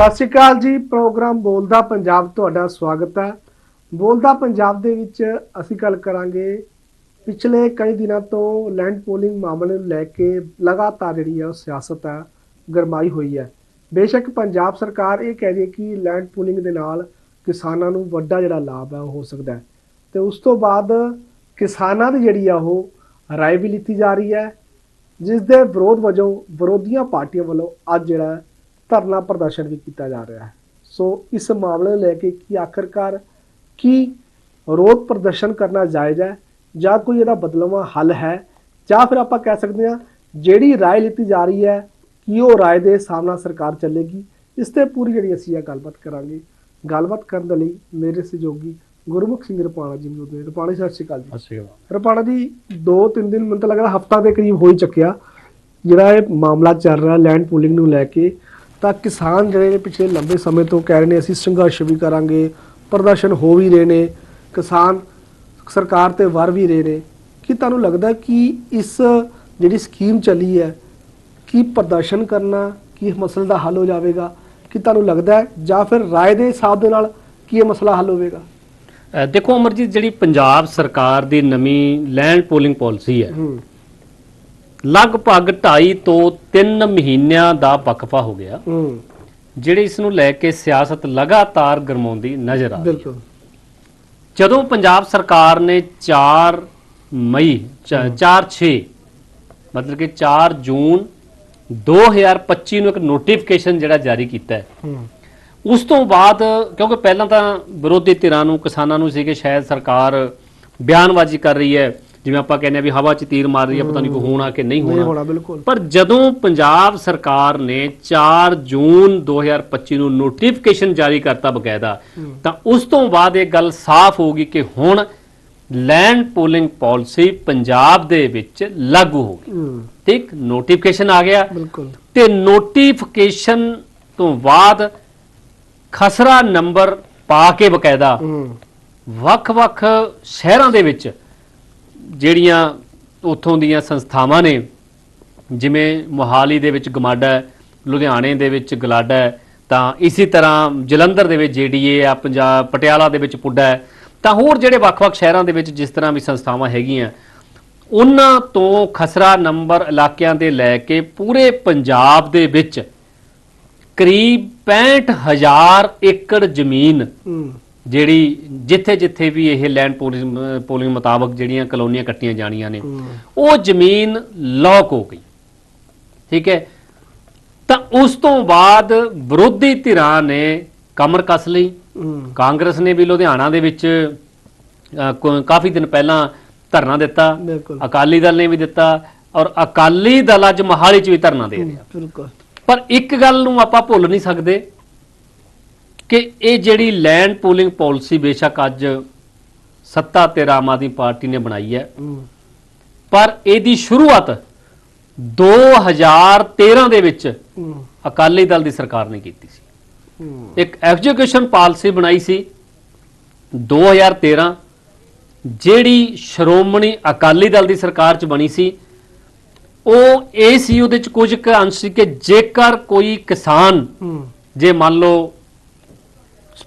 ਸਤਿ ਸ਼੍ਰੀ ਅਕਾਲ ਜੀ, ਪ੍ਰੋਗਰਾਮ ਬੋਲਦਾ ਪੰਜਾਬ ਤੁਹਾਡਾ ਸਵਾਗਤ ਹੈ। ਬੋਲਦਾ ਪੰਜਾਬ ਦੇ ਵਿੱਚ ਅਸੀਂ ਗੱਲ ਕਰਾਂਗੇ ਪਿਛਲੇ ਕਈ ਦਿਨਾਂ ਤੋਂ ਲੈਂਡ ਪੋਲਿੰਗ ਮਾਮਲੇ ਨੂੰ ਲੈ ਕੇ ਲਗਾਤਾਰ ਜਿਹੜੀ ਹੈ ਉਹ ਸਿਆਸਤ ਹੈ, ਗਰਮਾਈ ਹੋਈ ਹੈ। ਬੇਸ਼ੱਕ ਪੰਜਾਬ ਸਰਕਾਰ ਇਹ ਕਹਿ ਰਹੀ ਹੈ ਕਿ ਲੈਂਡ ਪੋਲਿੰਗ ਦੇ ਨਾਲ ਕਿਸਾਨਾਂ ਨੂੰ ਵੱਡਾ ਜਿਹੜਾ ਲਾਭ ਹੈ ਉਹ ਹੋ ਸਕਦਾ ਹੈ। ਤੇ ਉਸ ਤੋਂ ਬਾਅਦ ਕਿਸਾਨਾਂ ਦੀ ਜਿਹੜੀ ਆ ਉਹ ਰਾਏ ਵੀ ਲਿੱਤੀ ਜਾ ਰਹੀ ਹੈ, ਜਿਸ ਦੇ ਵਿਰੋਧ ਵਜੋਂ ਵਿਰੋਧੀਆਂ ਪਾਰਟੀਆਂ ਵੱਲੋਂ ਅੱਜ ਜਿਹੜਾ ਧਰਨਾ ਪ੍ਰਦਰਸ਼ਨ ਵੀ ਕੀਤਾ ਜਾ ਰਿਹਾ ਹੈ ਸੋ ਇਸ ਮਾਮਲੇ ਨੂੰ ਲੈ ਕੇ ਕੀ ਆਖਰਕਾਰ ਕੀ ਵਿਰੋਧ ਪ੍ਰਦਰਸ਼ਨ ਕਰਨਾ ਜਾਇਜ਼ ਹੈ ਜਾਂ ਕੋਈ ਇਹਦਾ ਬਦਲਵਾਂ ਹੱਲ ਹੈ ਜਾਂ ਫਿਰ ਆਪਾਂ ਕਹਿ ਸਕਦੇ ਹਾਂ ਜਿਹੜੀ رائے ਲਿੱਤੀ ਜਾ ਰਹੀ ਹੈ ਕੀ ਉਹ رائے ਦੇ ਸਾਹਮਣਾ ਸਰਕਾਰ ਚੱਲੇਗੀ ਇਸ ਤੇ ਪੂਰੀ ਜਿਹੜੀ ਅਸੀਂ ਇਹ ਗੱਲਬਾਤ ਕਰਾਂਗੇ ਗੱਲਬਾਤ ਕਰਨ ਦੇ ਲਈ ਮੇਰੇ ਸਹਿਯੋਗੀ ਗੁਰਮੁਖ ਸਿੰਘ ਰਪਾਣਾ ਜੀ ਮੌਜੂਦ ਨੇ ਰਪਾਣਾ ਜੀ ਸਤਿ ਸ਼੍ਰੀ ਅਕਾਲ ਜੀ ਅੱਛਾ ਰਪਾਣਾ ਜੀ 2-3 ਦਿਨ ਮੈਨੂੰ ਤਾਂ ਲੱਗਦਾ ਹਫਤਾ ਦੇ ਕਰੀਬ ਹੋ ਹੀ ਚੱਕਿਆ ਜਿਹੜਾ ਇਹ ਮਾਮਲਾ ਚੱਲ ਰਿਹਾ ਲੈਂਡ ਪੂਲਿੰਗ ਨੂੰ ਲੈ ਕੇ ਤਾਂ ਕਿਸਾਨ ਜਿਹੜੇ ਨੇ ਪਿਛਲੇ ਲੰਬੇ ਸਮੇਂ ਤੋਂ ਕਹਿ ਰਹੇ ਨੇ ਅਸੀਂ ਸੰਘਰਸ਼ ਵੀ ਕਰਾਂਗੇ ਪ੍ਰਦਰਸ਼ਨ ਹੋ ਵੀ ਰਹੇ ਨੇ ਕਿਸਾਨ ਸਰਕਾਰ ਤੇ ਵਰ ਵੀ ਰਹੇ ਨੇ। ਕੀ ਤੁਹਾਨੂੰ ਲੱਗਦਾ ਕਿ ਇਸ ਜਿਹੜੀ ਸਕੀਮ ਚੱਲੀ ਹੈ ਕੀ ਪ੍ਰਦਰਸ਼ਨ ਕਰਨਾ ਕੀ ਇਸ ਮਸਲੇ ਦਾ ਹੱਲ ਹੋ ਜਾਵੇਗਾ? ਕੀ ਤੁਹਾਨੂੰ ਲੱਗਦਾ ਹੈ ਜਾਂ ਫਿਰ ਰਾਏ ਦੇ ਹਿਸਾਬ ਦੇ ਨਾਲ ਕੀ ਇਹ ਮਸਲਾ ਹੱਲ ਹੋਵੇਗਾ? ਦੇਖੋ ਅਮਰਜੀਤ ਜਿਹੜੀ ਪੰਜਾਬ ਸਰਕਾਰ ਦੀ ਨਵੀਂ ਲੈਂਡ ਪੋਲਿੰਗ ਪਾਲਿਸੀ ਹੂੰ। ਲਗਭਗ 2.5 ਤੋਂ 3 ਮਹੀਨਿਆਂ ਦਾ ਵਕਫਾ ਹੋ ਗਿਆ। ਹੂੰ। ਜਿਹੜੇ ਇਸ ਨੂੰ ਲੈ ਕੇ ਸਿਆਸਤ ਲਗਾਤਾਰ ਗਰਮਾਉਂਦੀ ਨਜ਼ਰ ਆ ਰਹੀ ਹੈ। ਬਿਲਕੁਲ। ਜਦੋਂ ਪੰਜਾਬ ਸਰਕਾਰ ਨੇ 4 ਮਈ 4-6 ਮਤਲਬ ਕਿ 4 ਜੂਨ 2025 ਨੂੰ ਇੱਕ ਨੋਟੀਫਿਕੇਸ਼ਨ ਜਿਹੜਾ ਜਾਰੀ ਕੀਤਾ ਹੈ। ਹੂੰ। ਉਸ ਤੋਂ ਬਾਅਦ ਕਿਉਂਕਿ ਪਹਿਲਾਂ ਤਾਂ ਵਿਰੋਧੀ ਧਿਰਾਂ ਨੂੰ ਕਿਸਾਨਾਂ ਨੂੰ ਸੀ ਕਿ ਸ਼ਾਇਦ ਸਰਕਾਰ ਬਿਆਨਬਾਜ਼ੀ ਕਰ ਰਹੀ ਹੈ। ਜਿਵੇਂ ਆਪਾਂ ਕਹਿੰਦੇ ਆ ਵੀ ਹਵਾ 'ਚ ਤੀਰ ਮਾਰ ਰਹੀ ਹੈ ਪਤਾ ਨਹੀਂ ਕੋ ਹੋਣਾ ਕਿ ਨਹੀਂ ਨਹੀਂ ਹੋਣਾ। ਹੋਣਾ ਬਿਲਕੁਲ। ਪਰ ਜਦੋਂ ਪੰਜਾਬ ਸਰਕਾਰ ਨੇ 4 ਜੂਨ 2025 ਨੂੰ ਨੋਟੀਫਿਕੇਸ਼ਨ ਜਾਰੀ ਕਰਤਾ ਬਕਾਇਦਾ ਤਾਂ ਉਸ ਤੋਂ ਬਾਅਦ ਇਹ ਗੱਲ ਸਾਫ਼ ਹੋ ਗਈ ਕਿ ਹੁਣ ਲੈਂਡ ਪੋਲਿੰਗ ਪਾਲਿਸੀ ਪੰਜਾਬ ਦੇ ਵਿੱਚ ਲਾਗੂ ਹੋ ਗਈ। ਠੀਕ ਨੋਟੀਫਿਕੇਸ਼ਨ ਆ ਗਿਆ। ਬਿਲਕੁਲ। ਤੇ ਨੋਟੀਫਿਕੇਸ਼ਨ ਤੋਂ ਬਾਅਦ ਖਸਰਾ ਨੰਬਰ ਪਾ ਕੇ ਬਕਾਇਦਾ ਹੂੰ। ਵੱਖ-ਵੱਖ ਸ਼ਹਿਰਾਂ ਦੇ ਵਿੱਚ ਜਿਹੜੀਆਂ ਉੱਥੋਂ ਦੀਆਂ ਸੰਸਥਾਵਾਂ ਨੇ, ਜਿਵੇਂ ਮੋਹਾਲੀ ਦੇ ਵਿੱਚ ਗਮਾਡਾ ਲੁਧਿਆਣੇ ਦੇ ਵਿੱਚ ਗਲਾਡਾ ਤਾਂ ਇਸੇ ਤਰ੍ਹਾਂ ਜਲੰਧਰ ਦੇ ਵਿੱਚ ਜੀਡੀਏ ਆ ਪੰਜਾਬ, ਪਟਿਆਲਾ ਦੇ ਵਿੱਚ ਪੁੱਡਾ ਤਾਂ ਹੋਰ ਜਿਹੜੇ ਵੱਖ-ਵੱਖ ਸ਼ਹਿਰਾਂ ਦੇ ਵਿੱਚ ਜਿਸ ਤਰ੍ਹਾਂ ਵੀ ਸੰਸਥਾਵਾਂ ਹੈਗੀਆਂ, ਉਹਨਾਂ ਤੋਂ ਖਸਰਾ ਨੰਬਰ ਇਲਾਕਿਆਂ ਦੇ ਲੈ ਕੇ ਪੂਰੇ ਪੰਜਾਬ ਦੇ ਵਿੱਚ ਕਰੀਬ 65000 ਏਕੜ ਜ਼ਮੀਨ ਜਿਹੜੀ ਜਿੱਥੇ ਜਿੱਥੇ ਵੀ ਇਹ ਲੈਂਡ ਪੋਲਿੰਗ ਪੋਲਿੰਗ ਮੁਤਾਬਕ ਜਿਹੜੀਆਂ ਕਲੋਨੀਆਂ ਕੱਟੀਆਂ ਜਾਣੀਆਂ ਨੇ ਉਹ ਜ਼ਮੀਨ ਲੌਕ ਹੋ ਗਈ। ਠੀਕ ਹੈ? ਤਾਂ ਉਸ ਤੋਂ ਬਾਅਦ ਵਿਰੋਧੀ ਧਿਰਾਂ ਨੇ ਕਮਰ ਕੱਸ ਲਈ। ਕਾਂਗਰਸ ਨੇ ਵੀ ਲੁਧਿਆਣਾ ਦੇ ਵਿੱਚ ਕਾਫੀ ਦਿਨ ਪਹਿਲਾਂ ਧਰਨਾ ਦਿੱਤਾ। ਅਕਾਲੀ ਦਲ ਨੇ ਵੀ ਦਿੱਤਾ ਔਰ ਅਕਾਲੀ ਦਲ ਅੱਜ ਮਹਾਲੀ 'ਚ ਵੀ ਧਰਨਾ ਦੇ ਰਿਹਾ। ਪਰ ਇੱਕ ਗੱਲ ਨੂੰ ਆਪਾਂ ਭੁੱਲ ਨਹੀਂ ਸਕਦੇ ਕਿ ਇਹ ਜਿਹੜੀ ਲੈਂਡ ਪੂਲਿੰਗ ਪਾਲਿਸੀ ਬੇਸ਼ੱਕ ਅੱਜ ਸੱਤਾ ਤੇ ਆਮ ਆਦਮੀ ਪਾਰਟੀ ਨੇ ਬਣਾਈ ਹੈ। ਪਰ ਇਹਦੀ ਸ਼ੁਰੂਆਤ 2013 ਦੇ ਵਿੱਚ ਅਕਾਲੀ ਦਲ ਦੀ ਸਰਕਾਰ ਨੇ ਕੀਤੀ ਸੀ। ਇੱਕ ਐਜੂਕੇਸ਼ਨ ਪਾਲਿਸੀ ਬਣਾਈ ਸੀ 2013 ਜਿਹੜੀ ਸ਼੍ਰੋਮਣੀ ਅਕਾਲੀ ਦਲ ਦੀ ਸਰਕਾਰ 'ਚ ਬਣੀ ਸੀ। ਉਹ ਇਹ ਸੀ ਉਹਦੇ 'ਚ ਕੁਝ ਅੰਸ਼ ਸੀ ਕਿ ਜੇਕਰ ਕੋਈ ਕਿਸਾਨ ਜੇ ਮੰਨ ਲਓ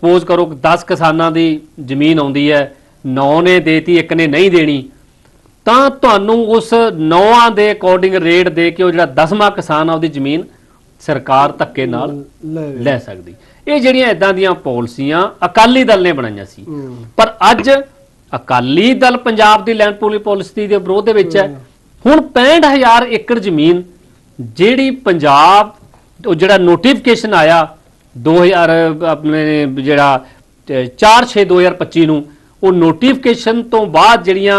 ਸਪੋਜ਼ ਕਰੋ ਕਿ 10 ਕਿਸਾਨਾਂ ਦੀ ਜ਼ਮੀਨ ਆਉਂਦੀ ਹੈ 9 ਨੇ ਦੇਤੀ ਇੱਕ ਨੇ ਨਹੀਂ ਦੇਣੀ ਤਾਂ ਤੁਹਾਨੂੰ ਉਸ 9ਾਂ ਦੇ ਅਕੋਰਡਿੰਗ ਰੇਟ ਦੇ ਕੇ ਉਹ ਜਿਹੜਾ 10ਵਾਂ ਕਿਸਾਨ ਆ ਉਹਦੀ ਜ਼ਮੀਨ ਸਰਕਾਰ ਧੱਕੇ ਨਾਲ ਲੈ ਸਕਦੀ। ਇਹ ਜਿਹੜੀਆਂ ਇਦਾਂ ਦੀਆਂ ਪਾਲਿਸੀਆਂ ਅਕਾਲੀ ਦਲ ਨੇ ਬਣਾਈਆਂ ਸੀ। ਪਰ ਅੱਜ ਅਕਾਲੀ ਦਲ ਪੰਜਾਬ ਦੀ ਲੈਂਡ ਪੋਲੀ ਪਾਲਿਸੀ ਦੇ ਵਿਰੋਧ ਦੇ ਵਿੱਚ ਹੈ। ਹੁਣ 65000 ਏਕੜ ਜ਼ਮੀਨ ਜਿਹੜੀ ਪੰਜਾਬ ਉਹ ਜਿਹੜਾ ਨੋਟੀਫਿਕੇਸ਼ਨ ਆਇਆ 2000 ਆਪਣੇ ਜਿਹੜਾ 4/6 2025 ਨੂੰ ਉਹ ਨੋਟੀਫਿਕੇਸ਼ਨ ਤੋਂ ਬਾਅਦ ਜਿਹੜੀਆਂ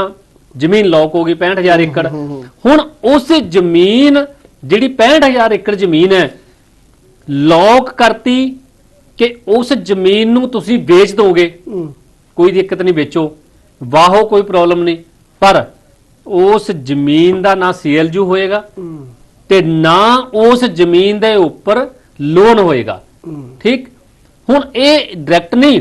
ਜ਼ਮੀਨ ਲੌਕ ਹੋ ਗਈ 65000 ਏਕੜ। ਹੁਣ ਉਸ ਜ਼ਮੀਨ ਜਿਹੜੀ 65000 ਏਕੜ ਜ਼ਮੀਨ ਹੈ ਲੌਕ ਕਰਤੀ ਕਿ ਉਸ ਜ਼ਮੀਨ ਨੂੰ ਤੁਸੀਂ ਵੇਚ ਦੋਗੇ। ਕੋਈ ਦਿੱਕਤ ਨਹੀਂ ਵੇਚੋ। ਵਾਹੋ ਕੋਈ ਪ੍ਰੋਬਲਮ ਨਹੀਂ। ਪਰ ਉਸ ਜ਼ਮੀਨ ਦਾ ਨਾ ਸੀਐਲਯੂ ਹੋਏਗਾ ਤੇ ਨਾ ਉਸ ਜ਼ਮੀਨ ਦੇ ਉੱਪਰ ਲੋਨ ਹੋਏਗਾ। ਠੀਕ? ਹੁਣ ਇਹ ਡਾਇਰੈਕਟ ਨਹੀਂ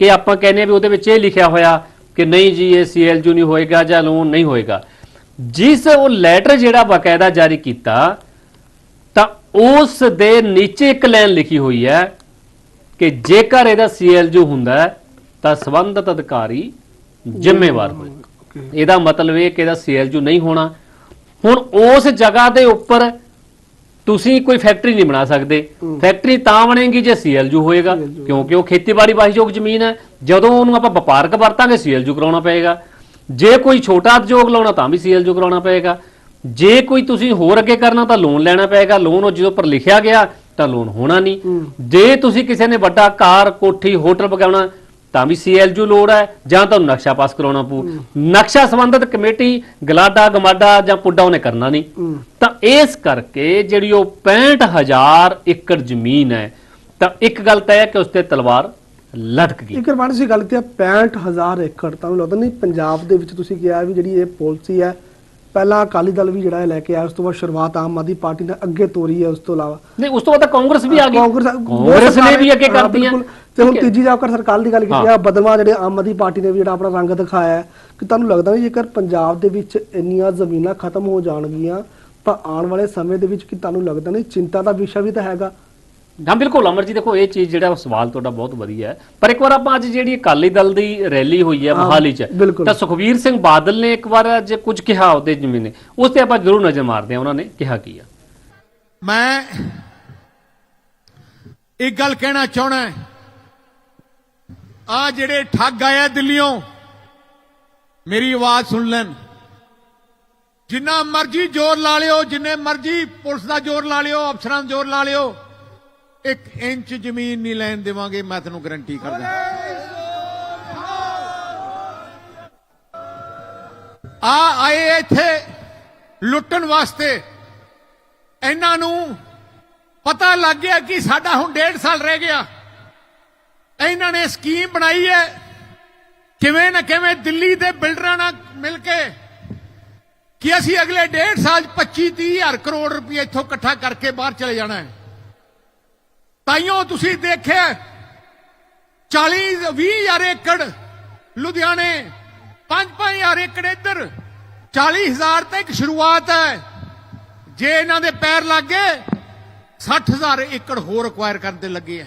ਕਿ ਆਪਾਂ ਕਹਿੰਦੇ ਆ ਵੀ ਉਹਦੇ ਵਿੱਚ ਇਹ ਲਿਖਿਆ ਹੋਇਆ ਕਿ ਨਹੀਂ ਜੀ ਇਹ ਸੀਐਲਯੂ ਨਹੀਂ ਹੋਏਗਾ ਜਾਂ ਲੋਨ ਨਹੀਂ ਹੋਏਗਾ। ਜਿਸ ਉਹ ਲੈਟਰ ਜਿਹੜਾ ਬਕਾਇਦਾ ਜਾਰੀ ਕੀਤਾ ਤਾਂ ਉਸ ਦੇ ਨੀਚੇ ਇੱਕ ਲਾਈਨ ਲਿਖੀ ਹੋਈ ਹੈ ਕਿ ਜੇਕਰ ਇਹਦਾ ਸੀਐਲਯੂ ਹੁੰਦਾ ਤਾਂ ਸੰਬੰਧਿਤ ਅਧਿਕਾਰੀ ਜ਼ਿੰਮੇਵਾਰ ਹੋਏ। ਇਹਦਾ ਮਤਲਬ ਇਹ ਕਿ ਇਹਦਾ ਸੀਐਲਯੂ ਨਹੀਂ ਹੋਣਾ। ਹੁਣ ਉਸ ਜਗ੍ਹਾ ਦੇ ਉੱਪਰ ਤੁਸੀਂ ਕੋਈ ਫੈਕਟਰੀ ਨਹੀਂ ਬਣਾ ਸਕਦੇ। ਫੈਕਟਰੀ ਤਾਂ ਬਣੇਗੀ ਜੇ ਸੀਐਲਯੂ ਹੋਏਗਾ ਕਿਉਂਕਿ ਉਹ ਖੇਤੀਬਾੜੀ ਵਾਹੀਯੋਗ ਜ਼ਮੀਨ ਹੈ ਜਦੋਂ ਉਹਨੂੰ ਆਪਾਂ ਵਪਾਰਕ ਵਰਤਾਂਗੇ ਸੀਐਲਯੂ ਕਰਾਉਣਾ ਪਏਗਾ। ਜੇ ਕੋਈ ਛੋਟਾ ਉਦਯੋਗ ਲਾਉਣਾ ਤਾਂ ਵੀ ਸੀਐਲਯੂ ਕਰਾਉਣਾ ਪਏਗਾ। ਜੇ ਕੋਈ ਤੁਸੀਂ ਹੋਰ ਅੱਗੇ ਕਰਨਾ ਤਾਂ ਲੋਨ ਲੈਣਾ ਪਏਗਾ। ਲੋਨ ਉਹ ਜਦੋਂ ਉੱਪਰ ਲਿਖਿਆ ਗਿਆ ਤਾਂ ਲੋਨ ਹੋਣਾ ਨਹੀਂ। ਜੇ ਤੁਸੀਂ ਕਿਸੇ ਨੇ ਵੱਡਾ ਕਾਰ ਕੋਠੀ ਹੋਟਲ ਬਗਾਉਣਾ ਤਾਂ ਵੀ ਸੀਐਲਯੂ ਲੋੜ ਹੈ ਜਾਂ ਤੁਹਾਨੂੰ ਨਕਸ਼ਾ ਪਾਸ ਕਰਾਉਣਾ ਪਊ। ਨਕਸ਼ਾ ਸੰਬੰਧਿਤ ਕਮੇਟੀ ਗਲਾਡਾ ਗਮਾਡਾ ਜਾਂ ਪੁੱਡਾ ਉਹਨੇ ਕਰਨਾ ਨਹੀਂ। ਤਾਂ ਇਸ ਕਰਕੇ ਜਿਹੜੀ ਉਹ 65000 ਏਕੜ ਜ਼ਮੀਨ ਹੈ ਤਾਂ ਇੱਕ ਗੱਲ ਤੈਅ ਹੈ ਕਿ ਉਸ ਤੇ ਤਲਵਾਰ ਲਟਕ ਗਈ। ਇੱਕ ਰਵਾਨ ਸੀ ਗੱਲ ਤੇ 65000 ਏਕੜ ਤੁਹਾਨੂੰ ਲੱਗਦਾ ਨਹੀਂ ਪੰਜਾਬ ਦੇ ਵਿੱਚ ਤੁਸੀਂ ਕਿਹਾ ਵੀ ਜਿਹੜੀ ਇਹ ਪਾਲਿਸੀ ਹੈ ਪਹਿਲਾਂ ਅਕਾਲੀ ਦਲ ਵੀ ਜਿਹੜਾ ਲੈ ਕੇ ਆਇਆ ਉਸ ਤੋਂ ਬਾਅਦ ਸ਼ੁਰੂਆਤ ਆਮ ਆਦਮੀ ਪਾਰਟੀ ਨੇ ਅੱਗੇ ਤੋਰੀ ਹੈ ਉਸ ਤੋਂ ਇਲਾਵਾ। ਨਹੀਂ ਉਸ ਤੋਂ ਬਾਅਦ ਤਾਂ ਕਾਂਗਰਸ ਵੀ ਆ ਗਈ। ਕਾਂਗਰਸ ਕਾਂਗਰਸ ਨੇ ਵੀ ਅੱਗੇ ਹਾਂ, ਕਰਤੀਆਂ ਬਿਲਕੁਲ। ਤੇ ਹੁਣ ਹੈ। ਤੀਜੀ ਜਾਕਰ ਸਰਕਾਰ ਦੀ ਗੱਲ ਕੀਤੀ ਆ ਬਦਲਵਾ ਜਿਹੜੇ ਆਮ ਆਦਮੀ ਪਾਰਟੀ ਨੇ ਵੀ ਜਿਹੜਾ ਆਪਣਾ ਰੰਗ ਦਿਖਾਇਆ ਹੈ ਕਿ ਤੁਹਾਨੂੰ ਲੱਗਦਾ ਨਹੀਂ ਜੇਕਰ ਪੰਜਾਬ ਦੇ ਵਿੱਚ ਇੰਨੀਆਂ ਜ਼ਮੀਨਾਂ ਖਤਮ ਹੋ ਜਾਣਗੀਆਂ ਤਾਂ ਆਉਣ ਵਾਲੇ ਸਮੇਂ ਦੇ ਵਿੱਚ ਕਿ ਤੁਹਾਨੂੰ ਲੱਗਦਾ ਨਹੀਂ ਚਿੰਤਾ ਦਾ ਵਿਸ਼ਾ ਵੀ ਤਾਂ ਹੈਗਾ? ਹਾਂ ਬਿਲਕੁਲ ਅਮਰ ਜੀ ਦੇਖੋ ਇਹ ਚੀਜ਼ ਜਿਹੜਾ ਉਹ ਸਵਾਲ ਤੁਹਾਡਾ ਬਹੁਤ ਵਧੀਆ ਹੈ। ਪਰ ਇੱਕ ਵਾਰ ਆਪਾਂ ਅੱਜ ਜਿਹੜੀ ਅਕਾਲੀ ਦਲ ਦੀ ਰੈਲੀ ਹੋਈ ਹੈ ਮੋਹਾਲੀ 'ਚ ਬਿਲਕੁਲ। ਤਾਂ ਸੁਖਵੀਰ ਸਿੰਘ ਬਾਦਲ ਨੇ ਇੱਕ ਵਾਰ ਅੱਜ ਕੁਝ ਕਿਹਾ ਉਹਦੇ ਜ਼ਮੀਨੇ ਉਸ ਤੇ ਆਪਾਂ ਜ਼ਰੂਰ ਨਜ਼ਰ ਮਾਰਦੇ ਹਾਂ ਉਹਨਾਂ ਨੇ ਕਿਹਾ ਕੀ ਆ। ਮੈਂ ਇੱਕ ਗੱਲ ਕਹਿਣਾ ਚਾਹਣਾ ਆ ਜਿਹੜੇ ਠੱਗ ਆਏ ਦਿੱਲੀੋਂ ਮੇਰੀ ਆਵਾਜ਼ ਸੁਣ ਲੈਣ। ਜਿੰਨਾ ਮਰਜ਼ੀ ਜ਼ੋਰ ਲਾ ਲਿਓ ਜਿੰਨੇ ਮਰਜ਼ੀ ਪੁਲਿਸ ਦਾ ਜ਼ੋਰ ਲਾ ਲਿਓ ਅਫਸਰਾਂ ਦਾ ਜ਼ੋਰ ਲਾ ਲਿਓ। ਇੱਕ ਇੰਚ ਜ਼ਮੀਨ ਨਹੀਂ ਲੈਣ ਦੇਵਾਂਗੇ, ਮੈਂ ਤੈਨੂੰ ਗਰੰਟੀ ਕਰਦਾ। ਆ ਆਏ ਇੱਥੇ ਲੁੱਟਣ ਵਾਸਤੇ। ਇਹਨਾਂ ਨੂੰ ਪਤਾ ਲੱਗ ਗਿਆ ਕਿ ਸਾਡਾ ਹੁਣ ਡੇਢ ਸਾਲ ਰਹਿ ਗਿਆ। ਇਹਨਾਂ ਨੇ ਸਕੀਮ ਬਣਾਈ ਹੈ। ਕਿਵੇਂ ਨਾ ਕਿਵੇਂ ਦਿੱਲੀ ਦੇ ਬਿਲਡਰਾਂ ਨਾਲ ਮਿਲ ਕੇ ਕਿ ਅਸੀਂ ਅਗਲੇ ਡੇਢ ਸਾਲ 'ਚ 25 30 ਹਜ਼ਾਰ ਕਰੋੜ ਰੁਪਏ ਇੱਥੋਂ ਇਕੱਠਾ ਕਰਕੇ ਬਾਹਰ ਚਲੇ ਜਾਣਾ ਹੈ। ਤਾਈਓ ਤੁਸੀਂ ਦੇਖਿਆ 40 20 ਹਜ਼ਾਰ ਏਕੜ ਲੁਧਿਆਣੇ 5 ਹਜ਼ਾਰ ਏਕੜ ਇੱਧਰ 40 ਹਜ਼ਾਰ ਤਾਂ ਇੱਕ ਸ਼ੁਰੂਆਤ ਹੈ। ਜੇ ਇਹਨਾਂ ਦੇ ਪੈਰ ਲੱਗ ਗਏ 60000 ਏਕੜ ਹੋਰ ਅਕਵਾਇਰ ਕਰਨ ਦੇ ਲੱਗੇ ਆ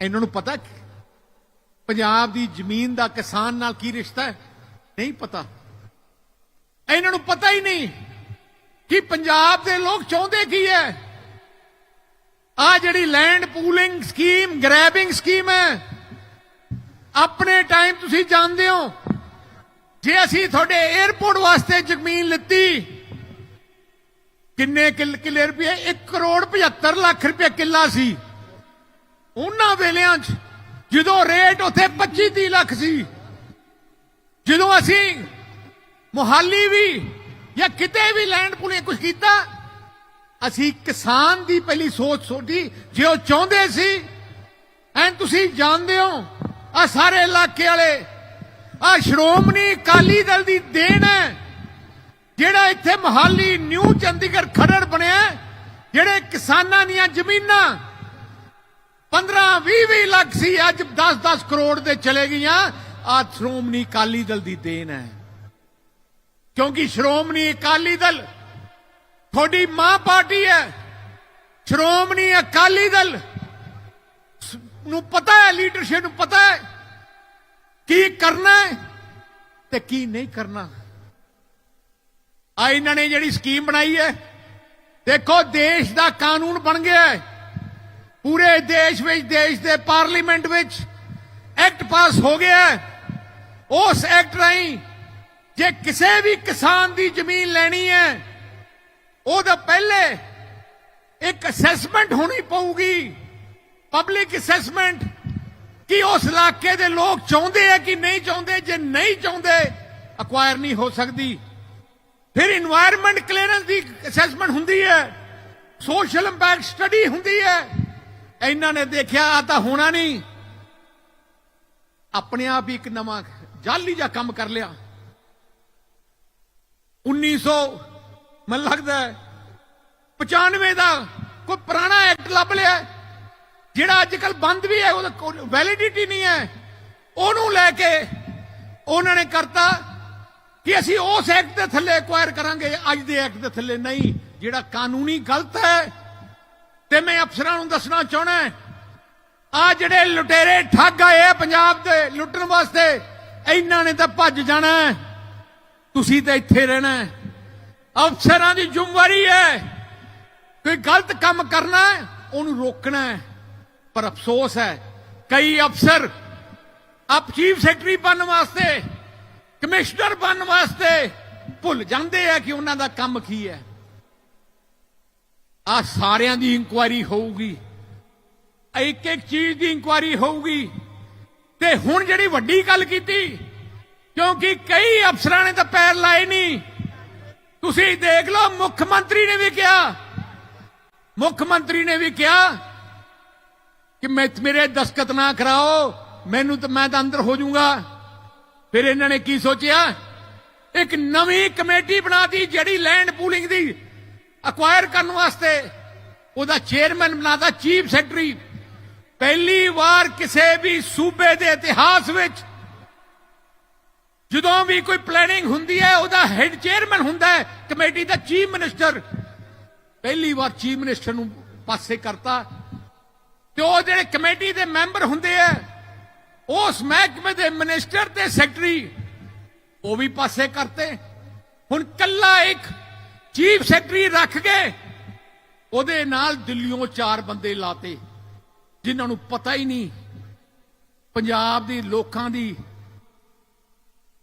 ਇਹਨਾਂ ਨੂੰ ਪਤਾ ਪੰਜਾਬ ਦੀ ਜ਼ਮੀਨ ਦਾ ਕਿਸਾਨ ਨਾਲ ਕੀ ਰਿਸ਼ਤਾ ਹੈ? ਨਹੀਂ ਪਤਾ। ਇਹਨਾਂ ਨੂੰ ਪਤਾ ਹੀ ਨਹੀਂ ਕਿ ਪੰਜਾਬ ਦੇ ਲੋਕ ਚਾਹੁੰਦੇ ਕੀ ਹੈ? ਆ ਜਿਹੜੀ land pooling scheme grabbing scheme ਹੈ, ਆਪਣੇ ਟਾਈਮ ਤੁਸੀਂ ਜਾਣਦੇ ਹੋ, ਜੇ ਅਸੀਂ ਤੁਹਾਡੇ 에어ਪੋਰਟ ਵਾਸਤੇ ਜ਼ਮੀਨ ਲਿੱਤੀ, ਕਿੰਨੇ ਕਿੱਲੇ ਰੁਪਏ? 1 ਕਰੋੜ 75 ਲੱਖ ਰੁਪਏ ਕਿੱਲਾ ਸੀ। ਉਹਨਾਂ ਵੇਲਿਆਂ 'ਚ ਜਦੋਂ ਰੇਟ ਉੱਥੇ 25 30 ਲੱਖ ਸੀ, ਜਦੋਂ ਅਸੀਂ ਮੁਹਾਲੀ ਵੀ ਜਾਂ ਕਿਤੇ ਵੀ ਲੈਂਡ ਪੁਲੇ ਕੁਝ ਕੀਤਾ ਅਸੀਂ ਕਿਸਾਨ ਦੀ ਪਹਿਲੀ ਸੋਚ ਸੋਚੀ ਜੇ ਉਹ ਚਾਹੁੰਦੇ ਸੀ, ਐਂ ਤੁਸੀਂ ਜਾਣਦੇ ਹੋ, ਆ ਸਾਰੇ ਇਲਾਕੇ ਵਾਲੇ, ਆ ਸ਼੍ਰੋਮਣੀ ਅਕਾਲੀ ਦਲ ਦੀ ਦੇਣ ਹੈ, ਜਿਹੜਾ ਇੱਥੇ ਮਹਾਲੀ, ਨਿਊ ਚੰਡੀਗੜ੍ਹ ਖਰੜ ਬਣਿਆ ਜਿਹੜੇ ਕਿਸਾਨਾਂ ਦੀਆਂ ਜ਼ਮੀਨਾਂ 15 20 20 ਲੱਖ ਸੀ, ਅੱਜ 10 10 ਕਰੋੜ ਦੇ ਚਲੇ ਗਈਆਂ, ਆ ਸ਼੍ਰੋਮਣੀ ਅਕਾਲੀ ਦਲ ਦੀ ਦੇਣ ਹੈ। ਕਿਉਂਕਿ ਸ਼੍ਰੋਮਣੀ ਅਕਾਲੀ ਦਲ ਤੁਹਾਡੀ ਮਾਂ ਪਾਰਟੀ ਹੈ। ਸ਼੍ਰੋਮਣੀ ਅਕਾਲੀ ਦਲ। ਨੂੰ ਪਤਾ ਹੈ, ਲੀਡਰਸ਼ਿਪ ਨੂੰ ਪਤਾ ਹੈ, ਕੀ ਕਰਨਾ ਹੈ ਤੇ ਕੀ ਨਹੀਂ ਕਰਨਾ। ਆ ਇਹਨਾਂ ਨੇ ਜਿਹੜੀ ਸਕੀਮ ਬਣਾਈ ਹੈ, ਦੇਖੋ ਦੇਸ਼ ਦਾ ਕਾਨੂੰਨ ਬਣ ਗਿਆ ਹੈ। ਪੂਰੇ ਦੇਸ਼ ਵਿੱਚ, ਦੇਸ਼ ਦੇ ਪਾਰਲੀਮੈਂਟ ਵਿੱਚ ਐਕਟ ਪਾਸ ਹੋ ਗਿਆ ਹੈ। ਉਸ ਐਕਟ ਰਾਹੀਂ ਜੇ ਕਿਸੇ ਵੀ ਕਿਸਾਨ ਦੀ ਜ਼ਮੀਨ ਲੈਣੀ ਹੈ ਉਹਦਾ ਪਹਿਲੇ ਇੱਕ ਅਸੈਸਮੈਂਟ ਹੋਣੀ ਪਊਗੀ। ਪਬਲਿਕ ਅਸੈਸਮੈਂਟ ਕਿ ਉਸ ਇਲਾਕੇ ਦੇ ਲੋਕ ਚਾਹੁੰਦੇ ਆ ਕਿ ਨਹੀਂ ਚਾਹੁੰਦੇ, ਜੇ ਨਹੀਂ ਚਾਹੁੰਦੇ ਅਕਵਾਇਰ ਨਹੀਂ ਹੋ ਸਕਦੀ। ਫਿਰ এনवायरमेंट ਕਲੀਅਰੈਂਸ ਦੀ ਅਸੈਸਮੈਂਟ ਹੁੰਦੀ ਹੈ ਸੋਸ਼ਲ ਇੰਪੈਕਟ ਸਟੱਡੀ ਹੁੰਦੀ ਹੈ। ਇਹਨਾਂ ਨੇ ਦੇਖਿਆ ਆ ਤਾਂ ਹੋਣਾ ਨਹੀਂ। ਆਪਣੇ ਆਪ ਹੀ ਇੱਕ ਨਵਾਂ ਜਾਲੀ ਜਾਂ ਕੰਮ ਕਰ ਲਿਆ। 1900 ਮੈਨੂੰ ਲੱਗਦਾ ਹੈ 95 ਦਾ ਕੋਈ ਪੁਰਾਣਾ ਐਕਟ ਲੱਭ ਲਿਆ ਜਿਹੜਾ ਅੱਜ ਕੱਲ ਬੰਦ ਵੀ ਹੈ, ਉਹਦਾ ਵੈਲਿਡਿਟੀ ਨਹੀਂ ਹੈ। ਉਹਨੂੰ ਲੈ ਕੇ ਉਹਨਾਂ ਨੇ ਕਰਤਾ ਕਿ ਅਸੀਂ ਉਸ ਐਕਟ ਦੇ ਥੱਲੇ ਐਕਵਾਇਰ ਕਰਾਂਗੇ, ਅੱਜ ਦੇ ਐਕਟ ਦੇ ਥੱਲੇ ਨਹੀਂ। ਜਿਹੜਾ ਕਾਨੂੰਨੀ ਗਲਤ ਹੈ, ਤੇ ਮੈਂ ਅਫਸਰਾਂ ਨੂੰ ਦੱਸਣਾ ਚਾਹਣਾ ਆ ਜਿਹੜੇ ਲੁਟੇਰੇ ਠੱਗ ਆਏ ਪੰਜਾਬ ਦੇ ਲੁੱਟਣ ਵਾਸਤੇ, ਇਹਨਾਂ ਨੇ ਤਾਂ ਭੱਜ ਜਾਣਾ ਤੁਸੀਂ ਤਾਂ ਇੱਥੇ ਰਹਿਣਾ ਅਫਸਰਾਂ ਦੀ ਜ਼ਿੰਮੇਵਾਰੀ ਹੈ ਕੋਈ ਗਲਤ ਕੰਮ ਕਰਨਾ ਹੈ, ਉਹਨੂੰ ਰੋਕਣਾ ਹੈ। ਪਰ ਅਫਸੋਸ ਹੈ, ਕਈ ਅਫਸਰ ਆਪ ਚੀਫ ਸੈਕਟਰੀ ਬਣਨ ਵਾਸਤੇ, ਕਮਿਸ਼ਨਰ ਬਣਨ ਵਾਸਤੇ ਭੁੱਲ ਜਾਂਦੇ ਆ ਕਿ ਉਹਨਾਂ ਦਾ ਕੰਮ ਕੀ ਹੈ। ਆ ਸਾਰਿਆਂ ਦੀ ਇਨਕੁਆਇਰੀ ਹੋਊਗੀ ਇੱਕ ਇੱਕ ਚੀਜ਼ ਦੀ ਇਨਕੁਆਇਰੀ ਹੋਊਗੀ। ਤੇ ਹੁਣ ਜਿਹੜੀ ਵੱਡੀ ਗੱਲ ਕੀਤੀ, ਕਿਉਂਕਿ ਕਈ ਅਫਸਰਾਂ ਨੇ ਤਾਂ ਪੈਰ ਲਾਏ ਨਹੀਂ ਤੁਸੀਂ ਦੇਖ ਲਓ, ਮੁੱਖ ਮੰਤਰੀ ਨੇ ਵੀ ਕਿਹਾ, ਮੁੱਖ ਮੰਤਰੀ ਨੇ ਵੀ ਕਿਹਾ ਕਿ ਮੈਂ ਮੇਰੇ ਦਸਖਤ ਨਾ ਕਰਾਓ, ਮੈਨੂੰ ਤਾਂ ਮੈਂ ਤਾਂ ਅੰਦਰ ਹੋ ਜਾਊਂਗਾ। ਫਿਰ ਇਹਨਾਂ ਨੇ ਕੀ ਸੋਚਿਆ? ਇੱਕ ਨਵੀਂ ਕਮੇਟੀ ਬਣਾਤੀ ਜਿਹੜੀ ਲੈਂਡ ਪੂਲਿੰਗ ਦੀ ਅਕਵਾਇਰ ਕਰਨ ਵਾਸਤੇ। ਉਹਦਾ ਚੇਅਰਮੈਨ ਬਣਾਤਾ ਚੀਫ ਸੈਕਟਰੀ ਪਹਿਲੀ ਵਾਰ ਕਿਸੇ ਵੀ ਸੂਬੇ ਦੇ ਇਤਿਹਾਸ ਵਿੱਚ ਜਦੋਂ ਵੀ ਕੋਈ ਪਲੈਨਿੰਗ ਹੁੰਦੀ ਹੈ, ਉਹਦਾ ਹੈੱਡ ਚੇਅਰਮੈਨ ਹੁੰਦਾ ਹੈ, ਕਮੇਟੀ ਦਾ ਚੀਫ ਮਿਨਿਸਟਰ ਪਹਿਲੀ ਵਾਰ ਚੀਫ ਮਿਨਿਸਟਰ ਨੂੰ ਪਾਸੇ ਕਰਤਾ। ਤੇ ਉਹ ਜਿਹੜੇ ਕਮੇਟੀ ਦੇ ਮੈਂਬਰ ਹੁੰਦੇ ਆ, ਉਸ ਮਹਿਕਮੇ ਦੇ ਮਿਨਿਸਟਰ ਤੇ ਸੈਕਟਰੀ ਉਹ ਵੀ ਪਾਸੇ ਕਰਤੇ। ਹੁਣ ਕੱਲਾ ਇੱਕ ਚੀਫ ਸੈਕਟਰੀ ਰੱਖ ਕੇ, ਉਹਦੇ ਨਾਲ ਦਿੱਲੀੋਂ ਚਾਰ ਬੰਦੇ ਲਾਤੇ, ਜਿਨ੍ਹਾਂ ਨੂੰ ਪਤਾ ਹੀ ਨਹੀਂ, ਪੰਜਾਬ ਦੀ, ਲੋਕਾਂ ਦੀ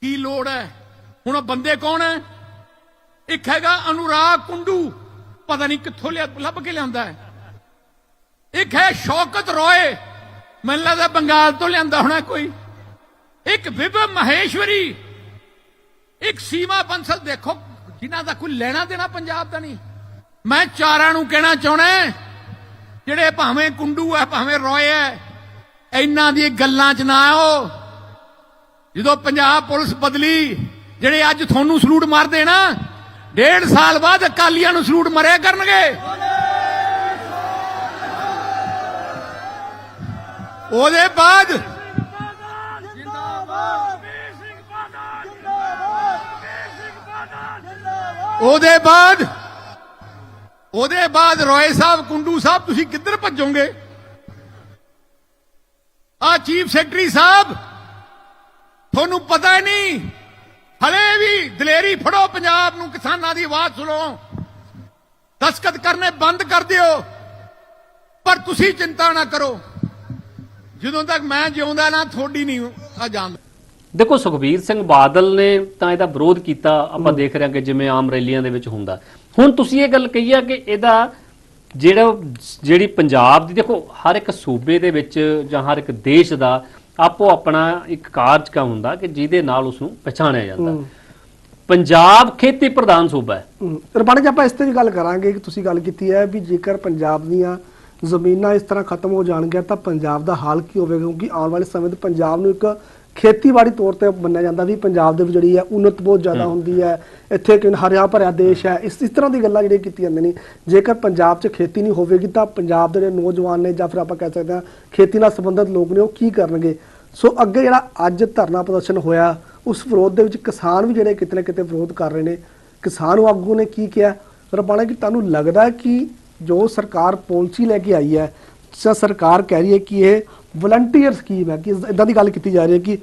ਕੀ ਲੋੜ ਹੈ? ਹੁਣ ਉਹ ਬੰਦੇ ਕੌਣ ਹੈ? ਇੱਕ ਹੈਗਾ ਅਨੁਰਾਗ ਕੁੰਡੂ। ਪਤਾ ਨਹੀਂ ਕਿੱਥੋਂ ਲਿਆ ਲੱਭ ਕੇ ਲਿਆਂਦਾ ਹੈ। ਇੱਕ ਹੈ ਸ਼ੌਕਤ ਰੋਏ। ਮੈਨੂੰ ਲੱਗਦਾ ਬੰਗਾਲ ਤੋਂ ਲਿਆਂਦਾ ਹੋਣਾ ਕੋਈ। ਇੱਕ ਵਿਭਵ ਮਹੇਸ਼ਵਰੀ। ਇੱਕ ਸੀਮਾ ਬੰਸਲ ਦੇਖੋ, ਜਿਨ੍ਹਾਂ ਦਾ ਕੋਈ ਲੈਣਾ ਦੇਣਾ ਪੰਜਾਬ ਦਾ ਨਹੀਂ। ਮੈਂ ਚਾਰਾਂ ਨੂੰ ਕਹਿਣਾ ਚਾਹਣਾ ਜਿਹੜੇ ਭਾਵੇਂ ਕੁੰਡੂ ਹੈ, ਭਾਵੇਂ ਰੋਏ ਹੈ, ਇਹਨਾਂ ਦੀ ਗੱਲਾਂ 'ਚ ਨਾ ਆਓ। ਜਦੋਂ ਪੰਜਾਬ ਪੁਲਿਸ ਬਦਲੀ, ਜਿਹੜੇ ਅੱਜ ਤੁਹਾਨੂੰ ਸਲੂਟ ਮਾਰਦੇ ਨਾ, ਡੇਢ ਸਾਲ ਬਾਅਦ ਅਕਾਲੀਆਂ ਨੂੰ ਸਲੂਟ ਮਰਿਆ ਕਰਨਗੇ। ਉਹਦੇ ਬਾਅਦ ਉਹਦੇ ਬਾਅਦ ਉਹਦੇ ਬਾਅਦ ਰੋਏ ਸਾਹਿਬ, ਕੁੰਡੂ ਸਾਹਿਬ, ਤੁਸੀਂ ਕਿੱਧਰ ਭੱਜੋਗੇ? ਆ ਚੀਫ ਸੈਕਟਰੀ ਸਾਹਿਬ ਤੁਹਾਨੂੰ ਪਤਾ ਹੀ ਨਹੀਂ। ਹਲੇ ਵੀ ਦਲੇਰੀ ਫੜੋ ਪੰਜਾਬ ਨੂੰ ਕਿਸਾਨਾਂ ਦੀ ਆਵਾਜ਼ ਸੁਣੋ। ਦਸਖਤ ਕਰਨੇ ਬੰਦ ਕਰ ਦਿਓ। ਪਰ ਤੁਸੀਂ ਚਿੰਤਾ ਨਾ ਕਰੋ। ਜਦੋਂ ਤੱਕ ਮੈਂ ਜਿਉਂਦਾ ਨਾ ਥੋੜੀ ਨਹੀਂ ਆ ਜਾਂਦਾ। ਦੇਖੋ, ਸੁਖਬੀਰ ਸਿੰਘ ਬਾਦਲ ਨੇ ਤਾਂ ਇਹਦਾ ਵਿਰੋਧ ਕੀਤਾ। ਆਪਾਂ ਦੇਖ ਰਹੇ ਹਾਂ ਕਿ ਜਿਵੇਂ ਆਮ ਰੈਲੀਆਂ ਦੇ ਵਿੱਚ ਹੁੰਦਾ। ਹੁਣ ਤੁਸੀਂ ਇਹ ਗੱਲ ਕਹੀ ਆ ਕਿ ਇਹਦਾ ਜਿਹੜਾ, ਜਿਹੜੀ ਪੰਜਾਬ ਦੀ ਦੇਖੋ, ਹਰ ਇੱਕ ਸੂਬੇ ਦੇ ਵਿੱਚ ਜਾਂ ਹਰ ਇੱਕ ਦੇਸ਼ ਦਾ ਆਪੋ ਆਪਣਾ ਇੱਕ ਕਾਰਜਕਾ ਹੁੰਦਾ ਕਿ ਜਿਹਦੇ ਨਾਲ ਉਸ ਨੂੰ ਪਛਾਣਿਆ ਜਾਂਦਾ। ਪੰਜਾਬ ਖੇਤੀ ਪ੍ਰਧਾਨ ਸੂਬਾ ਹੈ। ਰਬਾਣੀ ਜੀ ਆਪਾਂ ਇਸ ਤੇ ਵੀ ਗੱਲ ਕਰਾਂਗੇ ਕਿ ਤੁਸੀਂ ਗੱਲ ਕੀਤੀ ਹੈ ਵੀ ਜੇਕਰ ਪੰਜਾਬ ਦੀਆਂ ਜ਼ਮੀਨਾਂ ਇਸ ਤਰ੍ਹਾਂ ਖਤਮ ਹੋ ਜਾਣਗੀਆਂ ਤਾਂ ਪੰਜਾਬ ਦਾ ਹਾਲ ਕੀ ਹੋਵੇਗਾ? ਕਿਉਂਕਿ ਆਉਣ ਵਾਲੇ ਸਮੇਂ 'ਚ ਪੰਜਾਬ ਨੂੰ ਇੱਕ ਖੇਤੀਬਾੜੀ ਤੌਰ ਤੇ ਮੰਨਿਆ ਜਾਂਦਾ ਵੀ ਪੰਜਾਬ ਦੇ ਵਿੱਚ ਜਿਹੜੀ ਹੈ ਉન્નਤ ਬਹੁਤ ਜ਼ਿਆਦਾ ਹੁੰਦੀ ਹੈ ਇੱਥੇ ਕਿ ਹਰਿਆ ਭਰਿਆ ਦੇਸ਼ ਹੈ ਇਸ ਇਸ ਤਰ੍ਹਾਂ ਦੀ ਗੱਲਾਂ ਜਿਹੜੀਆਂ ਕੀਤੀਆਂ ਜਾਂਦੀਆਂ ਨੇ ਜੇਕਰ ਪੰਜਾਬ 'ਚ ਖੇਤੀ ਨਹੀਂ ਹੋਵੇਗੀ ਤਾਂ ਪੰਜਾਬ ਦੇ ਜਿਹੜੇ ਨੌਜਵਾਨ ਨੇ ਜਾਂ ਫਿਰ ਆਪਾਂ ਕਹਿ ਸਕਦੇ ਹਾਂ ਖੇਤੀ ਨਾਲ ਸੰਬੰਧਿਤ ਲੋਕ ਨੇ ਉਹ ਕੀ ਕਰਨਗੇ? ਸੋ ਅੱਗੇ ਜਿਹੜਾ ਅੱਜ ਧਰਨਾ ਪ੍ਰਦਰਸ਼ਨ ਹੋਇਆ ਉਸ ਵਿਰੋਧ ਦੇ ਵਿੱਚ ਕਿਸਾਨ ਵੀ ਜਿਹੜੇ ਕਿਤੇ ਨਾ ਕਿਤੇ ਵਿਰੋਧ ਕਰ ਰਹੇ ਨੇ। ਕਿਸਾਨ ਆਗੂ ਨੇ ਕੀ ਕਿਹਾ? ਰਬਾਣਾ ਕਿ ਤੁਹਾਨੂੰ ਲੱਗਦਾ ਕਿ ਜੋ ਸਰਕਾਰ ਪਾਲਿਸੀ ਲੈ ਕੇ ਆਈ ਹੈ ਜਾਂ ਸਰਕਾਰ ਕਹਿ ਰਹੀ ਹੈ ਕਿ ਇਹ ਵਲੰਟੀਅਰ ਸਕੀਮ ਹੈ ਕਿ ਇਦਾਂ ਦੀ ਗੱਲ ਕੀਤੀ ਜਾ ਰਹੀ ਹੈ ਕਿ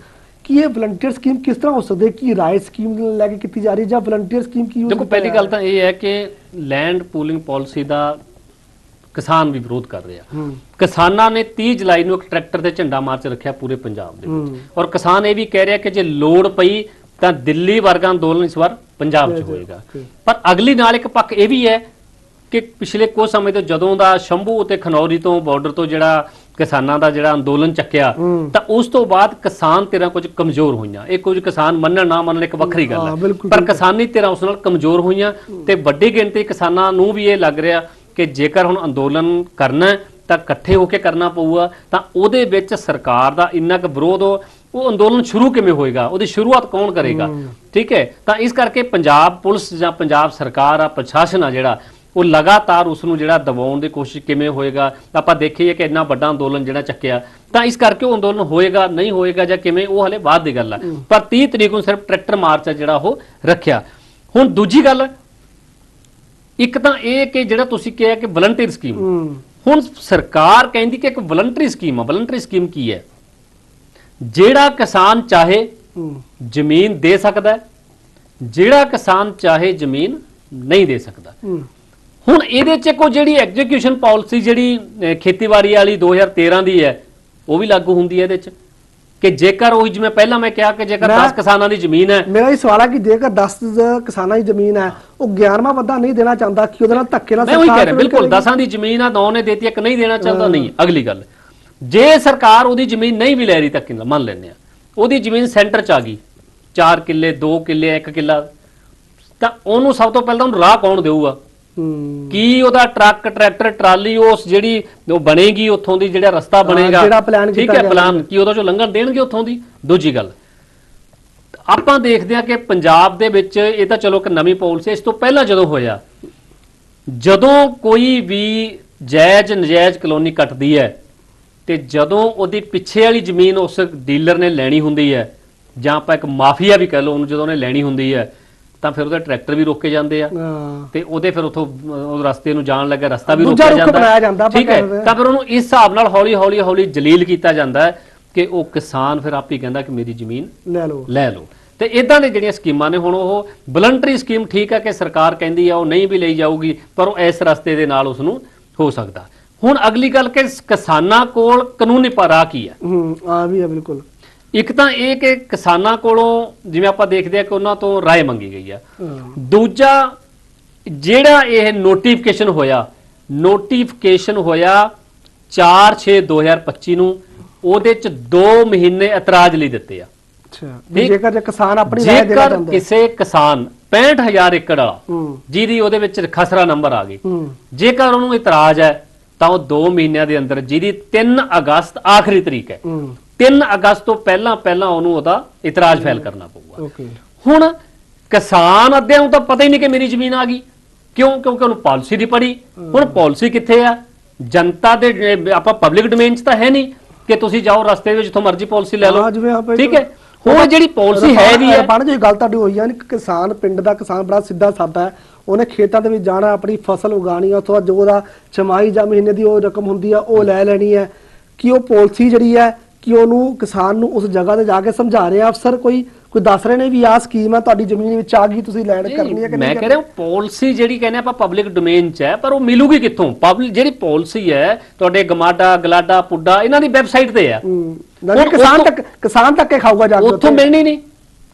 ਕਿ ਇਹ ਵਲੰਟੀਅਰ ਸਕੀਮ ਕਿਸ ਤਰ੍ਹਾਂ ਹੋ ਸਕਦੀ ਹੈ ਕਿ ਰਾਏ ਸਕੀਮ ਲੈ ਕੇ ਕੀਤੀ ਜਾ ਰਹੀ ਹੈ ਜਾਂ ਵਲੰਟੀਅਰ ਸਕੀਮ ਕੀ ਹੋ ਦੇਖੋ ਪਹਿਲੀ? ਗੱਲ ਤਾਂ ਇਹ ਹੈ ਕਿ ਲੈਂਡ ਪੂਲਿੰਗ ਪਾਲਿਸੀ ਦਾ ਕਿਸਾਨ ਵੀ ਵਿਰੋਧ ਕਰ ਰਿਹਾ। ਕਿਸਾਨਾਂ ਨੇ 30 ਜੁਲਾਈ ਨੂੰ ਇੱਕ ਟਰੈਕਟਰ ਤੇ ਝੰਡਾ ਮਾਰਚ ਰੱਖਿਆ ਪੂਰੇ ਪੰਜਾਬ ਦੇ ਵਿੱਚ। ਔਰ ਕਿਸਾਨ ਇਹ ਵੀ ਕਹਿ ਰਿਹਾ ਕਿ ਜੇ ਲੋੜ ਪਈ ਤਾਂ ਦਿੱਲੀ ਵਰਗਾ ਅੰਦੋਲਨ ਇਸ ਵਾਰ ਪੰਜਾਬ 'ਚ ਹੋਏਗਾ। ਪਰ ਅਗਲੀ ਨਾਲ ਇੱਕ ਪੱਖ ਇਹ ਵੀ ਹੈ ਕਿ ਪਿਛਲੇ ਕੁਝ ਸਮੇਂ ਤੋਂ ਜਦੋਂ ਦਾ ਸ਼ੰਭੂ ਅਤੇ ਖਨੌਰੀ ਤੋਂ ਬਾਰਡਰ ਤੋਂ ਜਿਹੜਾ ਕਿਸਾਨਾਂ ਦਾ ਜਿਹੜਾ ਅੰਦੋਲਨ ਚੱਕਿਆ ਤਾਂ ਉਸ ਤੋਂ ਬਾਅਦ ਕਿਸਾਨ ਧਿਰਾਂ ਕੁਝ ਕਮਜ਼ੋਰ ਹੋਈਆਂ। ਇਹ ਕੁਝ ਕਿਸਾਨ ਮੰਨਣ ਨਾ ਮੰਨਣ ਇੱਕ ਵੱਖਰੀ ਗੱਲ ਹਾਂ, ਪਰ ਕਿਸਾਨੀ ਧਿਰਾਂ ਉਸ ਨਾਲ ਕਮਜ਼ੋਰ ਹੋਈਆਂ ਤੇ ਵੱਡੀ ਗਿਣਤੀ ਕਿਸਾਨਾਂ ਨੂੰ ਵੀ ਇਹ ਲੱਗ ਰਿਹਾ ਕਿ ਜੇਕਰ ਹੁਣ ਅੰਦੋਲਨ ਕਰਨਾ ਤਾਂ ਇਕੱਠੇ ਹੋ ਕੇ ਕਰਨਾ ਪਊਗਾ। ਤਾਂ ਉਹਦੇ ਵਿੱਚ ਸਰਕਾਰ ਦਾ ਇੰਨਾ ਕੁ ਵਿਰੋਧ ਉਹ ਅੰਦੋਲਨ ਸ਼ੁਰੂ ਕਿਵੇਂ ਹੋਏਗਾ? ਉਹਦੀ ਸ਼ੁਰੂਆਤ ਕੌਣ ਕਰੇਗਾ? ਠੀਕ ਹੈ? ਤਾਂ ਇਸ ਕਰਕੇ ਪੰਜਾਬ ਪੁਲਿਸ ਜਾਂ ਪੰਜਾਬ ਸਰਕਾਰ ਆ ਪ੍ਰਸ਼ਾਸਨ ਆ ਜਿਹੜਾ ਉਹ ਲਗਾਤਾਰ ਉਸ ਨੂੰ ਜਿਹੜਾ ਦਬਾਉਣ ਦੀ ਕੋਸ਼ਿਸ਼ ਕਿਵੇਂ ਹੋਏਗਾ ਆਪਾਂ ਦੇਖੀਏ ਕਿ ਇੰਨਾ ਵੱਡਾ ਅੰਦੋਲਨ ਜਿਹੜਾ ਚੱਕਿਆ ਤਾਂ ਇਸ ਕਰਕੇ ਉਹ ਅੰਦੋਲਨ ਹੋਏਗਾ ਨਹੀਂ ਹੋਏਗਾ ਜਾਂ ਕਿਵੇਂ ਉਹ ਹਲੇ ਬਾਅਦ ਦੀ ਗੱਲ ਹੈ। ਪਰ 30 ਤਰੀਕ ਨੂੰ ਸਿਰਫ ਟਰੈਕਟਰ ਮਾਰਚ ਆ ਜਿਹੜਾ ਉਹ ਰੱਖਿਆ। ਹੁਣ ਦੂਜੀ ਗੱਲ ਇੱਕ ਤਾਂ ਇਹ ਕਿ ਜਿਹੜਾ ਤੁਸੀਂ ਕਿਹਾ ਕਿ ਵਲੰਟੀਅਰ ਸਕੀਮ ਹੂੰ। ਹੁਣ ਸਰਕਾਰ ਕਹਿੰਦੀ ਕਿ ਇੱਕ ਵਲੰਟਰੀ ਸਕੀਮ ਆ। ਵਲੰਟਰੀ ਸਕੀਮ ਕੀ ਹੈ? ਜਿਹੜਾ ਕਿਸਾਨ ਚਾਹੇ ਹੂੰ। ਜ਼ਮੀਨ ਦੇ ਸਕਦਾ ਹੈ ਜਿਹੜਾ ਕਿਸਾਨ ਚਾਹੇ ਜ਼ਮੀਨ ਨਹੀਂ ਦੇ ਸਕਦਾ। ਹੂੰ। ਹੁਣ ਇਹਦੇ ਚ ਕੋ ਜਿਹੜੀ ਐਗਜ਼ੀਕਿਊਸ਼ਨ ਪਾਲਿਸੀ ਜਿਹੜੀ ਖੇਤੀਬਾੜੀ ਵਾਲੀ 2013 ਦੀ ਹੈ ਉਹ ਵੀ ਲਾਗੂ ਹੁੰਦੀ ਹੈ ਇਹਦੇ ਚ? ਕਿ ਜੇਕਰ ਉਹੀ ਜਿਵੇਂ ਪਹਿਲਾਂ ਮੈਂ ਕਿਹਾ ਕਿ ਜੇਕਰ ਮੈਂ- 10 ਕਿਸਾਨਾਂ ਦੀ ਜ਼ਮੀਨ ਹੈ ਮੇਰਾ ਇਹ ਸਵਾਲ ਹੈ ਕਿ ਜੇਕਰ 10 ਕਿਸਾਨਾਂ ਦੀ ਜ਼ਮੀਨ ਹੈ ਉਹ 11ਵਾਂ ਬੰਦਾ ਨਹੀਂ ਦੇਣਾ ਚਾਹੁੰਦਾ ਕਿ ਉਹਦੇ ਨਾਲ ਧੱਕੇ ਨਾਲ ਮੈਂ ਉਹੀ ਕਹਿ ਰਿਹਾ ਕਿਵੇਂ ਬਿਲਕੁਲ ਕਰੇਗੀ? ਦਸਾਂ ਦੀ ਜ਼ਮੀਨ ਆ ਨੌ ਨੇ ਦੇਤੀ ਇੱਕ ਨਹੀਂ ਦੇਣਾ ਚਾਹੁੰਦਾ ਨਹੀਂ ਅਗਲੀ ਗੱਲ। ਜੇ ਸਰਕਾਰ ਉਹਦੀ ਜ਼ਮੀਨ ਨਹੀਂ ਵੀ ਲੈ ਰਹੀ ਤਾਂ ਕਿੰਨਾ ਮੰਨ ਲੈਂਦੇ ਆ ਉਹਦੀ ਜ਼ਮੀਨ ਸੈਂਟਰ ਚ ਆ ਗਈ 4 ਕਿੱਲੇ 2 ਕਿੱਲੇ 1 ਕਿੱਲਾ ਤਾਂ ਉਹਨੂੰ ਸਭ ਤੋਂ ਪਹਿਲਾਂ ਉਹਨੂੰ ਰਾਹ ਕੌਣ ਦੇਊਗਾ? ਕੀ ਉਹਦਾ ਟਰੱਕ ਟਰੈਕਟਰ ਟਰਾਲੀ ਉਸ ਜਿਹੜੀ ਉਹ ਬਣੇਗੀ ਉੱਥੋਂ ਦੀ ਜਿਹੜਾ ਰਸਤਾ ਬਣੇਗਾ? ਜਿਹੜਾ plan ਠੀਕ ਹੈ। ਪਲਾਨ ਕੀ ਉਹਦਾ ਚੋਂ ਲੰਘਣ ਦੇਣਗੇ ਉੱਥੋਂ ਦੀ? ਦੂਜੀ ਗੱਲ ਆਪਾਂ ਦੇਖਦੇ ਹਾਂ ਕਿ ਪੰਜਾਬ ਦੇ ਵਿੱਚ ਇਹ ਤਾਂ ਚਲੋ ਇੱਕ ਨਵੀਂ ਪਾਲਿਸੀ ਇਸ ਤੋਂ ਪਹਿਲਾਂ ਜਦੋਂ ਹੋਇਆ ਜਦੋਂ ਕੋਈ ਵੀ ਜਾਇਜ਼ ਨਜਾਇਜ਼ ਕਲੋਨੀ ਕੱਟਦੀ ਹੈ ਤੇ ਜਦੋਂ ਉਹਦੀ ਪਿੱਛੇ ਵਾਲੀ ਜ਼ਮੀਨ ਉਸ ਡੀਲਰ ਨੇ ਲੈਣੀ ਹੁੰਦੀ ਹੈ ਜਾਂ ਆਪਾਂ ਇੱਕ ਮਾਫੀਆ ਵੀ ਕਹਿ ਲਓ ਉਹਨੂੰ ਜਦੋਂ ਉਹਨੇ ਲੈਣੀ ਹੁੰਦੀ ਹੈ ਤਾਂ ਫਿਰ ਉਹਦੇ ਟਰੈਕਟਰ ਵੀ ਰੋਕੇ ਜਾਂਦੇ ਆ। ਤੇ ਉਹਦੇ ਫਿਰ ਉਥੋਂ ਉਹ ਰਸਤੇ ਨੂੰ ਜਾਣ ਲੱਗਾ ਰਸਤਾ ਵੀ ਰੋਕਿਆ ਜਾਂਦਾ। ਠੀਕ ਹੈ। ਤਾਂ ਫਿਰ ਉਹਨੂੰ ਇਸ ਹਿਸਾਬ ਨਾਲ ਹੌਲੀ ਹੌਲੀ ਹੌਲੀ ਜਲੀਲ ਕੀਤਾ ਜਾਂਦਾ ਹੈ ਕਿ ਉਹ ਕਿਸਾਨ ਫਿਰ ਆਪ ਹੀ ਕਹਿੰਦਾ ਕਿ ਮੇਰੀ ਜ਼ਮੀਨ ਲੈ ਲਓ। ਲੈ ਲਓ। ਤੇ ਇਦਾਂ ਦੇ ਜਿਹੜੀਆਂ ਸਕੀਮਾਂ ਨੇ ਹੁਣ ਉਹ ਵਲੰਟਰੀ ਸਕੀਮ ਠੀਕ ਹੈ ਕਿ ਸਰਕਾਰ ਕਹਿੰਦੀ ਆ ਉਹ ਨਹੀਂ ਵੀ ਲਈ ਜਾਊਗੀ ਪਰ ਉਹ ਇਸ ਰਸਤੇ ਦੇ ਨਾਲ ਉਸ ਨੂੰ ਹੋ ਸਕਦਾ। ਹੁਣ ਅਗਲੀ ਗੱਲ ਕਿ ਕਿਸਾਨਾਂ ਕੋਲ ਕਾਨੂੰਨੀ ਪਰਾ ਕੀ ਹੈ? ਹੂੰ ਆ ਵੀ ਹੈ ਬਿਲਕੁਲ। ਇੱਕ ਤਾਂ ਇਹ ਕਿ ਕਿਸਾਨਾਂ ਕੋਲੋਂ ਜਿਵੇਂ ਆਪਾਂ ਦੇਖਦੇ ਆ ਕਿ ਉਹਨਾਂ ਤੋਂ ਰਾਏ ਮੰਗੀ ਗਈ ਆ। ਦੂਜਾ ਜਿਹੜਾ ਇਹ ਨੋਟੀਫਿਕੇਸ਼ਨ ਹੋਇਆ ਨੋਟੀਫਿਕੇਸ਼ਨ ਹੋਇਆ 4/6/2025 ਨੂੰ ਉਹਦੇ ਚ 2 ਮਹੀਨੇ ਇਤਰਾਜ਼ ਲਈ ਦਿੱਤੇ ਆ। ਅੱਛਾ। ਜੇਕਰ ਜੇ ਕਿਸਾਨ ਆਪਣੀ ਰਾਏ ਦੇਣਾ ਜੇਕਰ ਚਾਹੁੰਦਾ। ਹੈ। ਕਿਸੇ ਕਿਸਾਨ 65000 ਏਕੜ ਵਾਲਾ ਜਿਹਦੀ ਉਹਦੇ ਵਿੱਚ ਖਸਰਾ ਨੰਬਰ ਆ ਗਈ ਜੇਕਰ ਉਹਨੂੰ ਇਤਰਾਜ਼ ਹੈ ਤਾਂ ਉਹ 2 ਮਹੀਨਿਆਂ ਦੇ ਅੰਦਰ ਜਿਹਦੀ 3 ਅਗਸਤ ਆਖਰੀ ਤਰੀਕ ਹੂੰ। 3 ਅਗਸਤ ਤੋਂ ਪਹਿਲਾਂ ਪਹਿਲਾਂ ਉਹਨੂੰ ਉਹਦਾ ਇਤਰਾਜ਼ ਫਾਈਲ ਕਰਨਾ ਪਊਗਾ। ਓਕੇ। ਹੁਣ ਕਿਸਾਨ ਅੱਧਿਆਂ ਨੂੰ ਤਾਂ ਪਤਾ ਹੀ ਨਹੀਂ ਕਿ ਮੇਰੀ ਜ਼ਮੀਨ ਆ ਗਈ। ਕਿਉਂ? ਕਿਉਂਕਿ ਉਹਨੂੰ ਪਾਲਿਸੀ ਦੀ ਪੜੀ ਹੁਣ ਪਾਲਿਸੀ ਕਿੱਥੇ ਆ? ਜਨਤਾ ਦੇ ਆਪਾਂ ਪਬਲਿਕ ਡੋਮੇਨ 'ਚ ਤਾਂ ਹੈ ਨਹੀਂ ਕਿ ਤੁਸੀਂ ਜਾਓ ਰਸਤੇ ਵਿੱਚ ਜਿੱਥੋਂ ਮਰਜ਼ੀ ਪਾਲਿਸੀ ਲੈ ਲਓ। ਠੀਕ ਹੈ? ਹੁਣ ਜਿਹੜੀ ਪਾਲਿਸੀ ਹੈ ਵੀ ਹੈ ਬਣ ਜੋ ਗੱਲ ਤੁਹਾਡੀ ਹੋਈ ਹੈ ਕਿ ਕਿਸਾਨ ਪਿੰਡ ਦਾ ਕਿਸਾਨ ਬੜਾ ਸਿੱਧਾ ਸਾਦਾ ਹੈ। ਉਹਨੇ ਖੇਤਾਂ ਦੇ ਵਿੱਚ ਜਾਣਾ ਆਪਣੀ ਫਸਲ ਉਗਾਣੀ ਆ ਤੋਂ ਜੋ ਉਹਦਾ ਛਮਾਈ ਜਾਂ ਮਹੀਨੇ ਦੀ ਉਹ ਰਕਮ ਹੁੰਦੀ ਆ ਉਹ ਲੈ ਲੈਣੀ ਹੈ। ਕਿ ਉਹ ਪਾਲਿਸੀ ਜਿਹੜੀ ਹੈ ਕਿ ਉਹਨੂੰ ਕਿਸਾਨ ਨੂੰ ਉਸ ਜਗ੍ਹਾ ਤੇ ਜਾ ਕੇ ਸਮਝਾ ਰਹੇ ਆ ਅਫਸਰ ਕੋਈ ਕੋਈ ਦੱਸ ਰਹੇ ਨੇ ਵੀ ਆਹ ਸਕੀਮ ਹੈ ਤੁਹਾਡੀ ਜ਼ਮੀਨ ਵਿੱਚ ਆ ਗਈ ਤੁਸੀਂ ਲੈਣ ਕਰਨੀ ਹੈ ਕਿ ਮੈਂ ਨਹੀਂ ਕਹਿ ਰਿਹਾ ਪਾਲਿਸੀ ਜਿਹੜੀ ਕਹਿੰਦੇ ਆਪਾਂ ਪਬਲਿਕ ਡੋਮੇਨ 'ਚ ਹੈ ਪਰ ਉਹ ਮਿਲੂਗੀ ਕਿੱਥੋਂ? ਪਬਲਿਕ ਜਿਹੜੀ ਪਾਲਿਸੀ ਹੈ ਤੁਹਾਡੇ ਗਮਾਡਾ ਗਲਾਡਾ ਪੁੱਡਾ ਇਹਨਾਂ ਦੀ ਵੈਬਸਾਈਟ ਤੇ ਹੈ। ਹੂੰ। ਨਾਲੇ ਹੁਣ ਕਿਸਾਨ ਤੱਕ ਕਿਸਾਨ ਤੱਕ ਖਾਊਗਾ ਜਾ ਕੇ ਉੱਥੇ। ਮਿਲਣੀ ਨਹੀਂ।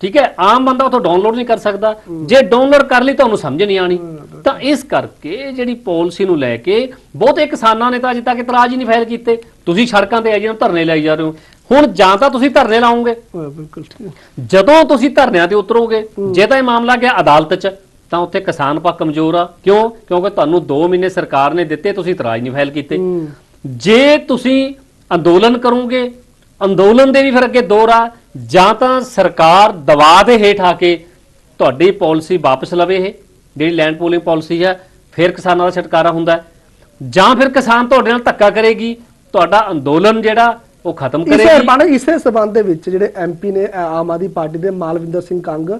ਠੀਕ ਹੈ? ਆਮ ਬੰਦਾ ਉੱਥੋਂ ਡਾਊਨਲੋਡ ਨਹੀਂ ਕਰ ਸਕਦਾ। ਜੇ ਡਾਊਨਲੋਡ ਕਰ ਲਈ ਤੁਹਾਨੂੰ ਸਮਝ ਨਹੀਂ ਆਣੀ ਤਾਂ ਇਸ ਕਰਕੇ ਜਿਹੜੀ ਪਾਲਿਸੀ ਨੂੰ ਲੈ ਕੇ ਬਹੁਤੇ ਕਿਸਾਨਾਂ ਨੇ ਤਾਂ ਅਜੇ ਤੱਕ ਇਤਰਾਜ਼ ਹੀ ਨਹੀਂ ਫਾਈਲ ਕੀਤੇ। ਤੁਸੀਂ ਸੜਕਾਂ ਤੇ ਆ ਜਿਹਨਾਂ ਧਰਨੇ ਲਾਈ ਜਾ ਰਹੇ ਹੋ। ਹੁਣ ਜਾਂ ਤਾਂ ਤੁਸੀਂ ਧਰਨੇ ਲਾਓਗੇ। ਹਾਂ, ਬਿਲਕੁਲ। ਜਦੋਂ ਤੁਸੀਂ ਧਰਨਿਆਂ ਤੇ ਉਤਰੋਗੇ ਜੇ ਤਾਂ ਇਹ ਮਾਮਲਾ ਗਿਆ ਅਦਾਲਤ 'ਚ ਤਾਂ ਉੱਥੇ ਕਿਸਾਨ ਪੱਖ ਕਮਜ਼ੋਰ ਆ। ਕਿਉਂ? ਕਿਉਂਕਿ ਤੁਹਾਨੂੰ 2 ਮਹੀਨੇ ਸਰਕਾਰ ਨੇ ਦਿੱਤੇ ਤੁਸੀਂ ਇਤਰਾਜ਼ ਨਹੀਂ ਫਾਈਲ ਕੀਤੇ। ਜੇ ਤੁਸੀਂ ਅੰਦੋਲਨ ਕਰੋਗੇ ਅੰਦੋਲਨ ਦੇ ਵੀ ਫਿਰ ਅੱਗੇ ਦੌਰ ਆ ਜਾਂ ਤਾਂ ਸਰਕਾਰ ਦਬਾਅ ਦੇ ਹੇਠ ਆ ਕੇ ਤੁਹਾਡੀ ਪਾਲਿਸੀ ਵਾਪਸ ਲਵੇ ਇਹ ਜਿਹੜੀ ਲੈਂਡ ਪੂਲਿੰਗ ਪਾਲਿਸੀ ਹੈ ਫਿਰ ਕਿਸਾਨਾਂ ਦਾ ਛੁਟਕਾਰਾ ਹੁੰਦਾ। ਜਾਂ ਫਿਰ ਕਿਸਾਨ ਤੁਹਾਡੇ ਨਾਲ ਧੱਕਾ ਕਰੇਗੀ ਤੁਹਾਡਾ ਅੰਦੋਲਨ ਜਿਹੜਾ ਉਹ ਖਤਮ ਇਸੇ ਕਰੇਗੀ। ਅਰਬਾਨ ਇਸੇ ਸਬੰਧ ਦੇ ਵਿੱਚ ਜਿਹੜੇ ਐਮਪੀ ਨੇ ਆਮ ਆਦਮੀ ਪਾਰਟੀ ਦੇ ਮਾਲਵਿੰਦਰ ਸਿੰਘ ਕੰਗ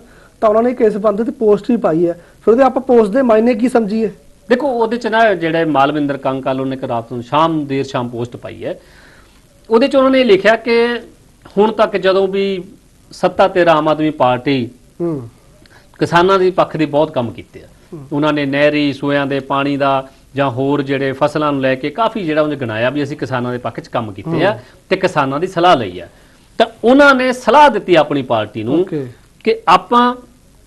ਤਾਂ ਉਹਨਾਂ ਨੇ ਇੱਕ ਇਸ ਸਬੰਧ ਤੇ ਪੋਸਟ ਵੀ ਪਾਈ ਹੈ। ਫਿਰ ਉਹਦੇ ਆਪਾਂ ਪੋਸਟ ਦੇ ਮਾਇਨੇ ਕੀ ਸਮਝੀਏ? ਦੇਖੋ ਉਹਦੇ ਚ ਨਾ ਜਿਹੜੇ ਮਾਲਵਿੰਦਰ ਕੰਕਾਲ ਉਹਨੇ ਇੱਕ ਰਾਤ ਨੂੰ ਸ਼ਾਮ ਦੇਰ ਸ਼ਾਮ ਪੋਸਟ ਪਾਈ ਹੈ। ਉਹਦੇ ਚ ਉਹਨਾਂ ਨੇ ਲਿਖਿਆ ਕਿ ਹੁਣ ਤੱਕ ਜਦੋਂ ਵੀ ਸੱਤਾ ਤੇ ਆਮ ਆਦਮੀ ਪਾਰਟੀ ਹੂੰ। ਕਿਸਾਨਾਂ ਦੀ ਪੱਖ ਦੀ ਬਹੁਤ ਕੰਮ ਕੀਤੇ ਆ। ਉਹਨਾਂ ਨੇ ਨਹਿਰੀ ਸੂਇਆਂ ਦੇ ਪਾਣੀ ਦਾ ਜਾਂ ਹੋਰ ਜਿਹੜੇ ਫਸਲਾਂ ਨੂੰ ਲੈ ਕੇ ਕਾਫੀ ਜਿਹੜਾ ਉਹਨੇ ਗਣਾਇਆ ਵੀ ਅਸੀਂ ਕਿਸਾਨਾਂ ਦੇ ਪੱਖ 'ਚ ਕੰਮ ਕੀਤੇ ਆ ਤੇ ਕਿਸਾਨਾਂ ਦੀ ਸਲਾਹ ਲਈ ਆ। ਤਾਂ ਉਹਨਾਂ ਨੇ ਸਲਾਹ ਦਿੱਤੀ ਆਪਣੀ ਪਾਰਟੀ ਨੂੰ ਕਿ ਆਪਾਂ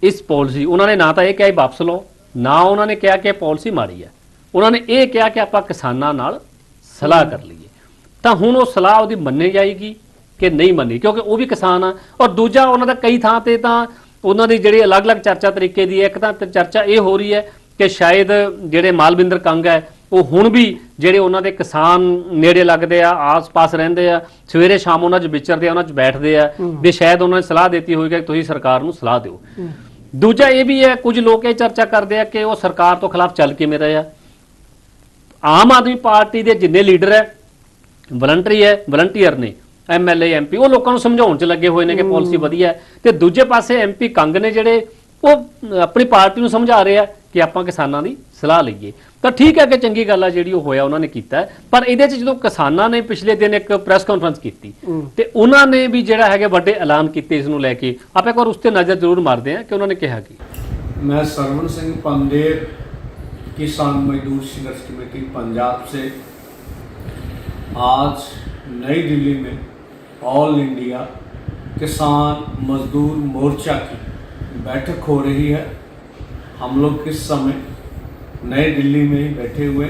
ਇਸ ਪਾਲਿਸੀ ਉਹਨਾਂ ਨੇ ਨਾ ਤਾਂ ਇਹ ਕਿਹਾ ਇਹ ਵਾਪਸ ਲਓ ਨਾ ਉਹਨਾਂ ਨੇ ਕਿਹਾ ਕਿ ਇਹ ਪਾਲਿਸੀ ਮਾੜੀ ਹੈ ਉਹਨਾਂ ਨੇ ਇਹ ਕਿਹਾ ਕਿ ਆਪਾਂ ਕਿਸਾਨਾਂ ਨਾਲ ਸਲਾਹ ਕਰ ਲਈਏ। ਤਾਂ ਹੁਣ ਉਹ ਸਲਾਹ ਉਹਦੀ ਮੰਨੀ ਜਾਏਗੀ ਕਿ ਨਹੀਂ ਮੰਨੀ ਕਿਉਂਕਿ ਉਹ ਵੀ ਕਿਸਾਨ ਆ। ਔਰ ਦੂਜਾ ਉਹਨਾਂ ਦਾ ਕਈ ਥਾਂ ਤੇ ਤਾਂ ਉਹਨਾਂ ਦੀ ਜਿਹੜੀ ਅਲੱਗ-ਅਲੱਗ ਚਰਚਾ ਤਰੀਕੇ ਦੀ ਹੈ। ਇੱਕ ਤਾਂ ਚਰਚਾ ਇਹ ਹੋ ਰਹੀ ਹੈ ਕਿ ਸ਼ਾਇਦ ਜਿਹੜੇ ਮਾਲਵਿੰਦਰ ਕੰਗ ਹੈ ਉਹ ਹੁਣ ਵੀ ਜਿਹੜੇ ਉਹਨਾਂ ਦੇ ਕਿਸਾਨ ਨੇੜੇ ਲੱਗਦੇ ਆ ਆਸ-ਪਾਸ ਰਹਿੰਦੇ ਆ ਸਵੇਰੇ ਸ਼ਾਮ ਉਹਨਾਂ 'ਚ ਵਿਚਰਦੇ ਆ ਉਹਨਾਂ 'ਚ ਬੈਠਦੇ ਆ ਵੀ ਸ਼ਾਇਦ ਉਹਨਾਂ ਨੇ ਸਲਾਹ ਦਿੱਤੀ ਹੋਵੇਗੀ ਕਿ ਤੁਸੀਂ ਸਰਕਾਰ ਨੂੰ ਸਲਾਹ ਦਿਓ। ਦੂਜਾ ਇਹ ਵੀ ਹੈ ਕੁਝ ਲੋਕ ਇਹ ਚਰਚਾ ਕਰਦੇ ਆ ਕਿ ਉਹ ਸਰਕਾਰ ਤੋਂ ਖਿਲਾਫ ਚੱਲ ਕਿਵੇਂ ਰਹੇ ਆ। ਆਮ ਆਦਮੀ ਪਾਰਟੀ ਦੇ ਜਿੰਨੇ ਲੀਡਰ ਹੈ ਵਲੰਟਰੀ ਹੈ ਵਲੰਟੀਅਰ ਨੇ ਐਮਐਲਏ ਐਮਪੀ ਉਹ ਲੋਕਾਂ ਨੂੰ ਸਮਝਾਉਣ 'ਚ ਲੱਗੇ ਹੋਏ ਨੇ ਕਿ ਪਾਲਿਸੀ ਵਧੀਆ ਹੈ ਤੇ ਦੂਜੇ ਪਾਸੇ ਐਮਪੀ ਕੰਗ ਨੇ ਜਿਹੜੇ ਉਹ ਅ, ਆਪਣੀ ਪਾਰਟੀ ਨੂੰ ਸਮਝਾ ਰਹੇ ਆ ਕਿ ਆਪਾਂ ਕਿਸਾਨਾਂ ਦੀ ਸਲਾਹ ਲਈਏ ਤਾਂ ਠੀਕ ਹੈ ਕਿ ਚੰਗੀ ਗੱਲ ਆ ਜਿਹੜੀ ਉਹ ਹੋਇਆ ਉਹਨਾਂ ਨੇ ਕੀਤਾ ਹੈ। ਪਰ ਇਹਦੇ 'ਚ ਜਦੋਂ ਕਿਸਾਨਾਂ ਨੇ ਪਿਛਲੇ ਦਿਨ ਇੱਕ ਪ੍ਰੈਸ ਕਾਨਫਰੰਸ ਕੀਤੀ ਤੇ ਉਹਨਾਂ ਨੇ ਵੀ ਜਿਹੜਾ ਹੈਗਾ ਵੱਡੇ ਐਲਾਨ ਕੀਤੇ ਇਸ ਨੂੰ ਲੈ ਕੇ ਆਪਾਂ ਇੱਕ ਵਾਰ ਉਸ ਤੇ ਨਜ਼ਰ ਜ਼ਰੂਰ ਮਾਰਦੇ ਹਾਂ ਕਿ ਉਹਨਾਂ ਨੇ ਕਿਹਾ ਕੀ मैं सरवण सिंह पंदेर किसान मजदूर संघर्ष कमेटी पंजाब से आज नई दिल्ली में ऑल इंडिया किसान मजदूर मोर्चा की बैठक हो रही है। हम लोग इस समय नई दिल्ली में बैठे हुए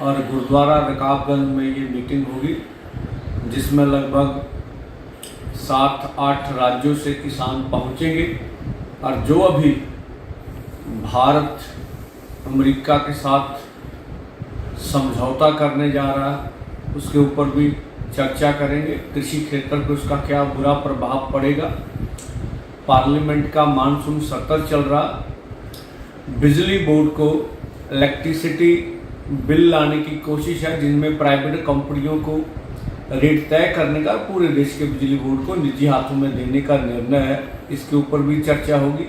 और गुरुद्वारा रकाबगंज में ये मीटिंग होगी, जिसमें लगभग सात आठ राज्यों से किसान पहुँचेंगे और जो अभी भारत अमेरिका के साथ समझौता करने जा रहा है उसके ऊपर भी चर्चा करेंगे। कृषि क्षेत्र पर उसका क्या बुरा प्रभाव पड़ेगा? पार्लियामेंट का मानसून सत्र चल रहा। बिजली बोर्ड को इलेक्ट्रिसिटी बिल लाने की कोशिश है, जिनमें प्राइवेट कंपनियों को रेट तय करने का पूरे देश के बिजली बोर्ड को निजी हाथों में देने का निर्णय है। इसके ऊपर भी चर्चा होगी।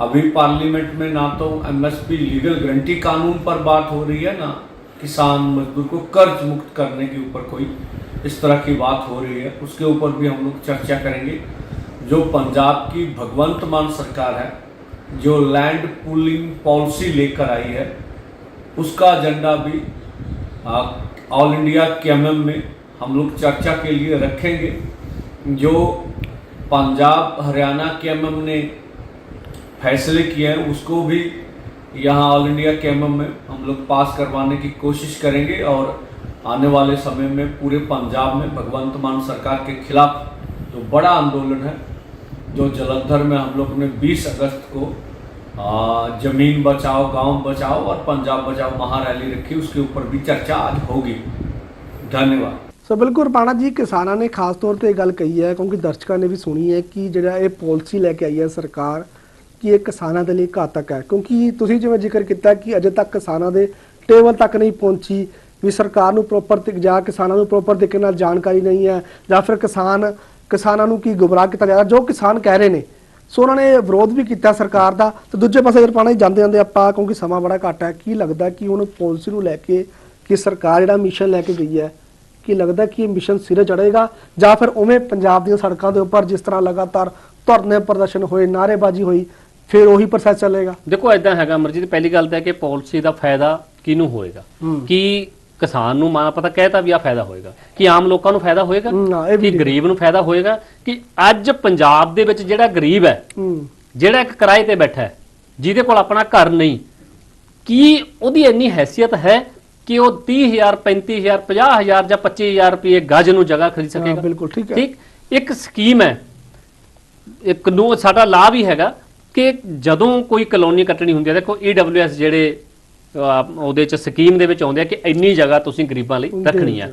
अभी पार्लियामेंट में ना तो एमएसपी लीगल गारंटी कानून पर बात हो रही है, ना किसान मजदूर को कर्ज मुक्त करने के ऊपर कोई इस तरह की बात हो रही है, उसके ऊपर भी हम लोग चर्चा करेंगे। जो पंजाब की भगवंत मान सरकार है, जो लैंड पुलिंग पॉलिसी लेकर आई है, उसका एजेंडा भी ऑल इंडिया केएमएम में हम लोग चर्चा के लिए रखेंगे। जो पंजाब, हरियाणा केएमएम ने फैसले किए हैं, उसको भी यहाँ ऑल इंडिया केएमएम में हम लोग पास करवाने की कोशिश करेंगे और आने वाले समय में पूरे पंजाब में भगवंत मान सरकार के खिलाफ जो बड़ा आंदोलन है जो जलंधर में हम लोग ने 20 अगस्त को आ, जमीन बचाओ गांव बचाओ और पंजाब बचाओ महारैली रखी उसके ऊपर भी चर्चा आज होगी धन्यवाद ਸੋ ਬਿਲਕੁਲ ਪਾਣਾ ਜੀ ਕਿਸਾਨਾਂ ਨੇ ਖਾਸ ਤੌਰ ਤੇ ਇਹ ਗੱਲ ਕਹੀ ਹੈ ਕਿਉਂਕਿ ਦਰਸ਼ਕਾਂ ਨੇ ਵੀ ਸੁਣੀ ਹੈ ਕਿ ਜਿਹੜਾ ਇਹ ਪਾਲਿਸੀ ਲੈ ਕੇ ਆਈ ਹੈ ਸਰਕਾਰ ਕਿ ਇਹ ਕਿਸਾਨਾਂ ਦੇ ਲਈ ਘਾਤਕ ਹੈ? ਕਿਉਂਕਿ ਤੁਸੀਂ ਜਿਵੇਂ ਜ਼ਿਕਰ ਕੀਤਾ ਕਿ ਅਜੇ ਤੱਕ ਕਿਸਾਨਾਂ ਦੇ ਟੇਬਲ ਤੱਕ ਨਹੀਂ ਪਹੁੰਚੀ, ਵੀ ਸਰਕਾਰ ਨੂੰ ਪ੍ਰੋਪਰ ਜਾਂ ਕਿਸਾਨਾਂ ਨੂੰ ਪ੍ਰੋਪਰ ਤਰੀਕੇ ਨਾਲ ਜਾਣਕਾਰੀ ਨਹੀਂ ਹੈ, ਜਾਂ ਫਿਰ ਕਿਸਾਨ, ਕਿਸਾਨਾਂ ਨੂੰ ਕੀ ਗੁੰਮਰਾਹ ਕੀਤਾ ਜਾ ਰਿਹਾ, ਜੋ ਕਿਸਾਨ ਕਹਿ ਰਹੇ ਨੇ। ਸੋ ਉਹਨਾਂ ਨੇ ਵਿਰੋਧ ਵੀ ਕੀਤਾ ਸਰਕਾਰ ਦਾ, ਤੇ ਦੂਜੇ ਪਾਸੇ ਅਗਰ ਪਾਣਾ ਜਾਂਦੇ ਜਾਂਦੇ ਆਪਾਂ, ਕਿਉਂਕਿ ਸਮਾਂ ਬੜਾ ਘੱਟ ਹੈ, ਕੀ ਲੱਗਦਾ ਕਿ ਹੁਣ ਪਾਲਿਸੀ ਨੂੰ ਲੈ ਕੇ, ਕਿ ਸਰਕਾਰ ਜਿਹੜਾ ਮਿਸ਼ਨ ਲੈ ਕੇ ਗਈ ਹੈ, ਕੀ ਲੱਗਦਾ ਕਿ ਇਹ ਮਿਸ਼ਨ ਸਿਰੇ ਚੜੇਗਾ ਜਾਂ ਫਿਰ ਉਵੇਂ ਪੰਜਾਬ ਦੀਆਂ ਸੜਕਾਂ ਦੇ ਉੱਪਰ ਜਿਸ ਤਰ੍ਹਾਂ ਲਗਾਤਾਰ ਧਰਨੇ ਪ੍ਰਦਰਸ਼ਨ ਹੋਏ, ਨਾਅਰੇਬਾਜ਼ੀ ਹੋਈ ਫਿਰ ਉਹੀ ਪ੍ਰੋਸੈਸ ਚੱਲੇਗਾ। ਦੇਖੋ ਐਦਾਂ ਹੈਗਾ ਅਮਰਜੀਤ ਪਹਿਲੀ ਗੱਲ ਤਾਂ ਹੈ ਕਿ ਪਾਲਿਸੀ ਦਾ ਫਾਇਦਾ ਕਿਹਨੂੰ ਹੋਏਗਾ? ਹੂੰ। ਕੀ ਕਿਸਾਨ ਨੂੰ ਮਾਨਾ ਪਤਾ ਕਹਿਤਾ ਵੀ ਆ ਫਾਇਦਾ ਹੋਏਗਾ। ਕਿ ਆਮ ਲੋਕਾਂ ਨੂੰ ਫਾਇਦਾ ਹੋਏਗਾ? ਕਿ। ਗਰੀਬ ਨੂੰ ਫਾਇਦਾ ਹੋਏਗਾ? ਕਿ ਅੱਜ ਪੰਜਾਬ ਦੇ ਵਿੱਚ ਜਿਹੜਾ ਗਰੀਬ ਹੈ ਹੂੰ। ਜਿਹੜਾ ਇੱਕ ਕਿਰਾਏ ਤੇ ਬੈਠਾ ਹੈ ਜਿਹਦੇ ਕੋਲ ਆਪਣਾ ਘਰ ਨਹੀਂ ਕੀ ਉਹਦੀ ਇੰਨੀ ਹੈਸੀਅਤ ਹੈ ਕਿ ਉਹ 30000 35000 50000 ਜਾਂ 25000 ਰੁਪਏ ਗਜ ਨੂੰ ਜਗ੍ਹਾ ਖਰੀਦ ਸਕੇਗਾ? ਬਿਲਕੁਲ, ਠੀਕ ਹੈ। ਠੀਕ? ਇੱਕ ਸਕੀਮ ਹੈ। ਇੱਕ ਨੂੰ ਸਾਡਾ ਲਾਭ ਵੀ ਹੈਗਾ ਕਿ ਜਦੋਂ ਕੋਈ ਕਲੋਨੀ ਕੱਟਣੀ ਹੁੰਦੀ ਹੈ ਦੇਖੋ EWS ਜਿਹੜੇ ਉਹਦੇ ਚ ਸਕੀਮ ਦੇ ਵਿੱਚ ਆਉਂਦੇ ਆ ਕਿ ਇੰਨੀ ਜਗ੍ਹਾ ਤੁਸੀਂ ਗਰੀਬਾਂ ਲਈ ਰੱਖਣੀ ਆ।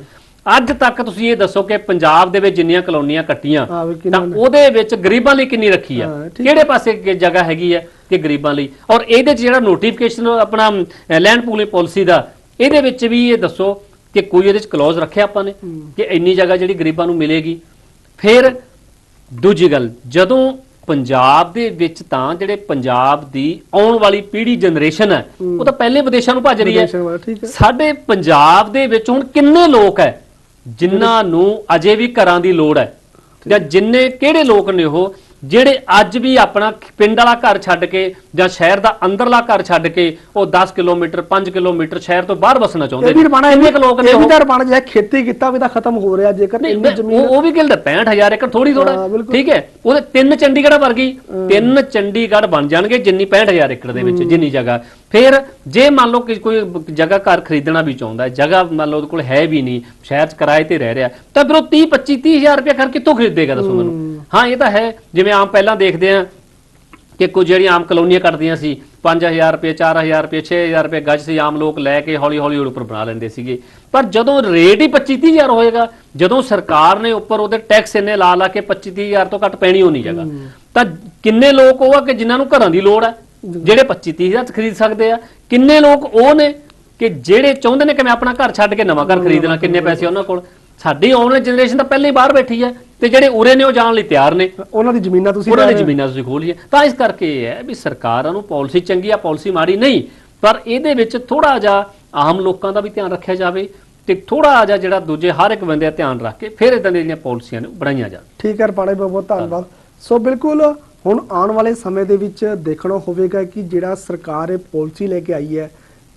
ਅੱਜ ਤੱਕ ਤੁਸੀਂ ਇਹ ਦੱਸੋ ਕਿ ਪੰਜਾਬ ਦੇ ਵਿੱਚ ਜਿੰਨੀਆਂ ਕਲੋਨੀਆਂ ਕੱਟੀਆਂ ਤਾਂ? ਉਹਦੇ ਵਿੱਚ ਗਰੀਬਾਂ ਲਈ ਕਿੰਨੀ ਰੱਖੀ ਆ? ਕਿਹੜੇ ਪਾਸੇ ਜਗ੍ਹਾ ਹੈਗੀ ਹੈ ਕਿ ਗਰੀਬਾਂ ਲਈ? ਔਰ ਇਹਦੇ 'ਚ ਜਿਹੜਾ ਨੋਟੀਫਿਕੇਸ਼ਨ ਆਪਣਾ ਲੈਂਡ ਪੂਲਿੰਗ ਪਾਲਿਸੀ ਦਾ ਇਹਦੇ ਵਿੱਚ ਵੀ ਇਹ ਦੱਸੋ ਕਿ ਕੋਈ ਇਹਦੇ 'ਚ ਕਲੌਜ਼ ਰੱਖਿਆ ਆਪਾਂ ਨੇ ਕਿ ਇੰਨੀ ਜਗ੍ਹਾ ਜਿਹੜੀ ਗਰੀਬਾਂ ਨੂੰ ਮਿਲੇਗੀ? ਫਿਰ ਦੂਜੀ ਗੱਲ ਜਦੋਂ ਪੰਜਾਬ ਦੇ ਵਿੱਚ ਤਾਂ ਜਿਹੜੇ ਪੰਜਾਬ ਦੀ ਆਉਣ ਵਾਲੀ ਪੀੜ੍ਹੀ ਜਨਰੇਸ਼ਨ ਹੈ ਉਹ ਤਾਂ ਪਹਿਲੇ ਵਿਦੇਸ਼ਾਂ ਨੂੰ ਭੱਜ ਰਹੀ ਹੈ। ਸਾਡੇ ਪੰਜਾਬ ਦੇ ਵਿੱਚ ਹੁਣ ਕਿੰਨੇ ਲੋਕ ਹੈ ਜਿਨ੍ਹਾਂ ਨੂੰ ਅਜੇ ਵੀ ਘਰਾਂ ਦੀ ਲੋੜ ਹੈ ਜਾਂ ਜਿੰਨੇ ਕਿਹੜੇ ਲੋਕ ਨੇ ਉਹ ਜਿਹੜੇ ਅੱਜ ਵੀ ਆਪਣਾ ਪਿੰਡ ਵਾਲਾ ਘਰ ਛੱਡ ਕੇ ਜਾਂ ਸ਼ਹਿਰ ਦਾ ਅੰਦਰਲਾ ਘਰ ਛੱਡ ਕੇ ਉਹ 10 ਕਿਲੋਮੀਟਰ 5 ਕਿਲੋਮੀਟਰ ਸ਼ਹਿਰ ਤੋਂ ਬਾਹਰ ਵਸਣਾ ਚਾਹੁੰਦੇ ਇਹ ਵੀ ਰਪਾਣਾ ਕਿੰਨੇ ਕੁ ਲੋਕ ਨੇ ਇਹ ਵੀ? ਤਾਂ ਜਿਹੜਾ ਖੇਤੀ ਕੀਤਾ ਵੀ ਤਾਂ ਖਤਮ ਹੋ ਰਿਹਾ ਜੇਕਰ ਇੰਨੀ ਜ਼ਮੀਨ ਉਹ ਵੀ ਗੱਲ 65000 ਏਕੜ ਥੋੜੀ ਥੋੜਾ। ਠੀਕ ਹੈ? ਉਹਦੇ ਤਿੰਨ ਚੰਡੀਗੜ੍ਹ ਵਰਗੀ ਤਿੰਨ ਚੰਡੀਗੜ੍ਹ ਬਣ ਜਾਣਗੇ ਜਿੰਨੀ 65000 ਏਕੜ ਦੇ ਵਿੱਚ ਜਿੰਨੀ ਜਗ੍ਹਾ। ਫਿਰ ਜੇ ਮੰਨ ਲਓ ਕਿ ਕੋਈ ਜਗ੍ਹਾ ਘਰ ਖਰੀਦਣਾ ਵੀ ਚਾਹੁੰਦਾ ਹੈ ਜਗ੍ਹਾ ਮੰਨ ਲਓ ਉਹਦੇ ਕੋਲ ਹੈ ਵੀ ਨਹੀਂ ਸ਼ਹਿਰ 'ਚ ਕਿਰਾਏ ਤੇ ਰਹਿ ਰਿਹਾ ਤਾਂ ਫਿਰ ਉਹ 30 25 30000 ਰੁਪਏ ਘਰ ਕਿੱਥੋਂ ਖਰੀਦੇਗਾ ਦੱਸੋ ਮੈਨੂੰ? ਹਾਂ। ਇਹ ਤਾਂ ਹੈ ਜਿਵੇਂ ਆਮ ਪਹਿਲਾਂ ਦੇਖਦੇ ਆ ਕਿ ਕੁਝ ਜਿਹੜੀਆਂ ਆਮ ਕਲੋਨੀਆਂ ਕੱਟਦੀਆਂ ਸੀ 5000 ਰੁਪਏ 4000 ਰੁਪਏ 6000 ਰੁਪਏ ਗੱਜ ਸੀ ਆਮ ਲੋਕ ਲੈ ਕੇ ਹੌਲੀ ਹੌਲੀ ਉੱਪਰ ਬਣਾ ਲੈਂਦੇ ਸੀਗੇ। ਪਰ ਜਦੋਂ ਰੇਟ ਹੀ 25 30000 ਹੋਏਗਾ ਜਦੋਂ ਸਰਕਾਰ ਨੇ ਉੱਪਰ ਉਹਦੇ ਟੈਕਸ ਇੰਨੇ ਲਾ ਲਾ ਕੇ 25 30000 ਤੋਂ ਘੱਟ ਪੈਣੀ ਹੋਣੀ ਜਗ੍ਹਾ। ਤਾਂ ਕਿੰਨੇ ਲੋਕ ਉਹ ਆ ਕਿ ਜਿਨ੍ਹਾਂ ਨੂੰ ਘਰਾਂ ਦੀ ਲੋੜ ਹੈ? ਜਿਹੜੇ 25 30000 ਚ ਖਰੀਦ ਸਕਦੇ ਆ ਕਿੰਨੇ ਲੋਕ ਉਹ ਨੇ ਕਿ ਜਿਹੜੇ ਚਾਹੁੰਦੇ ਨੇ ਕਿ ਮੈਂ ਆਪਣਾ ਘਰ ਛੱਡ ਕੇ ਨਵਾਂ ਘਰ ਖਰੀਦਣਾ ਕਿੰਨੇ ਪੈਸੇ ਉਹਨਾਂ ਕੋਲ? ਸਾਡੀ ਆਉਣ ਵਾਲੀ ਜਨਰੇਸ਼ਨ ਤਾਂ ਪਹਿਲਾਂ ਹੀ ਬਾਹਰ ਬੈਠੀ ਹੈ ਤੇ ਜਿਹੜੇ ਉਰੇ ਨੇ ਉਹ ਜਾਣ ਲਈ ਤਿਆਰ ਨੇ। ਉਹਨਾਂ ਦੀ ਜ਼ਮੀਨਾਂ ਤੁਸੀਂ ਉਹਨਾਂ ਲੈ ਦੀ। ਜ਼ਮੀਨਾਂ ਤੁਸੀਂ ਖੋਲੀਏ ਤਾਂ ਇਸ ਕਰਕੇ ਇਹ ਹੈ ਵੀ ਸਰਕਾਰਾਂ ਨੂੰ ਪਾਲਿਸੀ ਚੰਗੀ ਆ ਪਾਲਿਸੀ ਮਾੜੀ ਨਹੀਂ ਪਰ ਇਹਦੇ ਵਿੱਚ ਥੋੜਾ ਜਿਹਾ ਆਮ ਲੋਕਾਂ ਦਾ ਵੀ ਧਿਆਨ ਰੱਖਿਆ ਜਾਵੇ ਤੇ ਥੋੜਾ ਜਿਹਾ ਜਿਹੜਾ ਦੂਜੇ ਹਰ ਇੱਕ ਬੰਦੇ ਦਾ ਧਿਆਨ ਰੱਖ ਕੇ ਫਿਰ ਇਦਾਂ ਦੀਆਂ ਪਾਲਿਸੀਆਂ ਨੇ ਬਣਾਈਆਂ ਜਾਣ। ਠੀਕ ਹੈ ਰਪਾਣੇ ਬਹੁਤ ਬਹੁਤ ਧੰਨਵਾਦ ਸੋ ਬਿਲਕੁਲ ਹੁਣ ਆਉਣ ਵਾਲੇ ਸਮੇਂ ਦੇ ਵਿੱਚ ਦੇਖਣਾ ਹੋਵੇਗਾ ਕਿ ਜਿਹੜਾ ਸਰਕਾਰ ਇਹ ਪਾਲਿਸੀ ਲੈ ਕੇ ਆਈ ਹੈ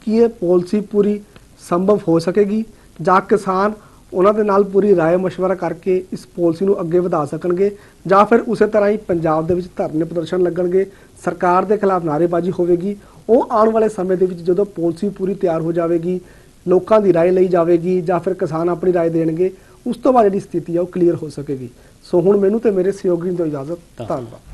ਕਿ ਇਹ ਪਾਲਿਸੀ ਪੂਰੀ ਸੰਭਵ ਹੋ ਸਕੇਗੀ ਜਾਂ ਕਿਸਾਨ ਉਹਨਾਂ ਦੇ ਨਾਲ ਪੂਰੀ رائے مشورہ ਕਰਕੇ ਇਸ ਪਾਲਿਸੀ ਨੂੰ ਅੱਗੇ ਵਧਾ ਸਕਣਗੇ ਜਾਂ ਫਿਰ ਉਸੇ ਤਰ੍ਹਾਂ ਹੀ ਪੰਜਾਬ ਦੇ ਵਿੱਚ ਧਰਨੇ ਪ੍ਰਦਰਸ਼ਨ ਲੱਗਣਗੇ ਸਰਕਾਰ ਦੇ ਖਿਲਾਫ ਨਾਅਰੇਬਾਜ਼ੀ ਹੋਵੇਗੀ ਉਹ ਆਉਣ ਵਾਲੇ ਸਮੇਂ ਦੇ ਵਿੱਚ ਜਦੋਂ ਪਾਲਿਸੀ ਪੂਰੀ ਤਿਆਰ ਹੋ ਜਾਵੇਗੀ ਲੋਕਾਂ ਦੀ رائے ਲਈ ਜਾਵੇਗੀ ਜਾਂ ਫਿਰ ਕਿਸਾਨ ਆਪਣੀ رائے ਦੇਣਗੇ ਉਸ ਤੋਂ ਬਾਅਦ ਜਿਹੜੀ ਸਥਿਤੀ ਹੈ ਉਹ ਕਲੀਅਰ ਹੋ ਸਕੇਗੀ ਸੋ ਹੁਣ ਮੈਨੂੰ ਤੇ ਮੇਰੇ ਸਹਿਯੋਗੀ ਨੂੰ ਦਿਓ ਇਜਾਜ਼ਤ ਧੰਨਵਾਦ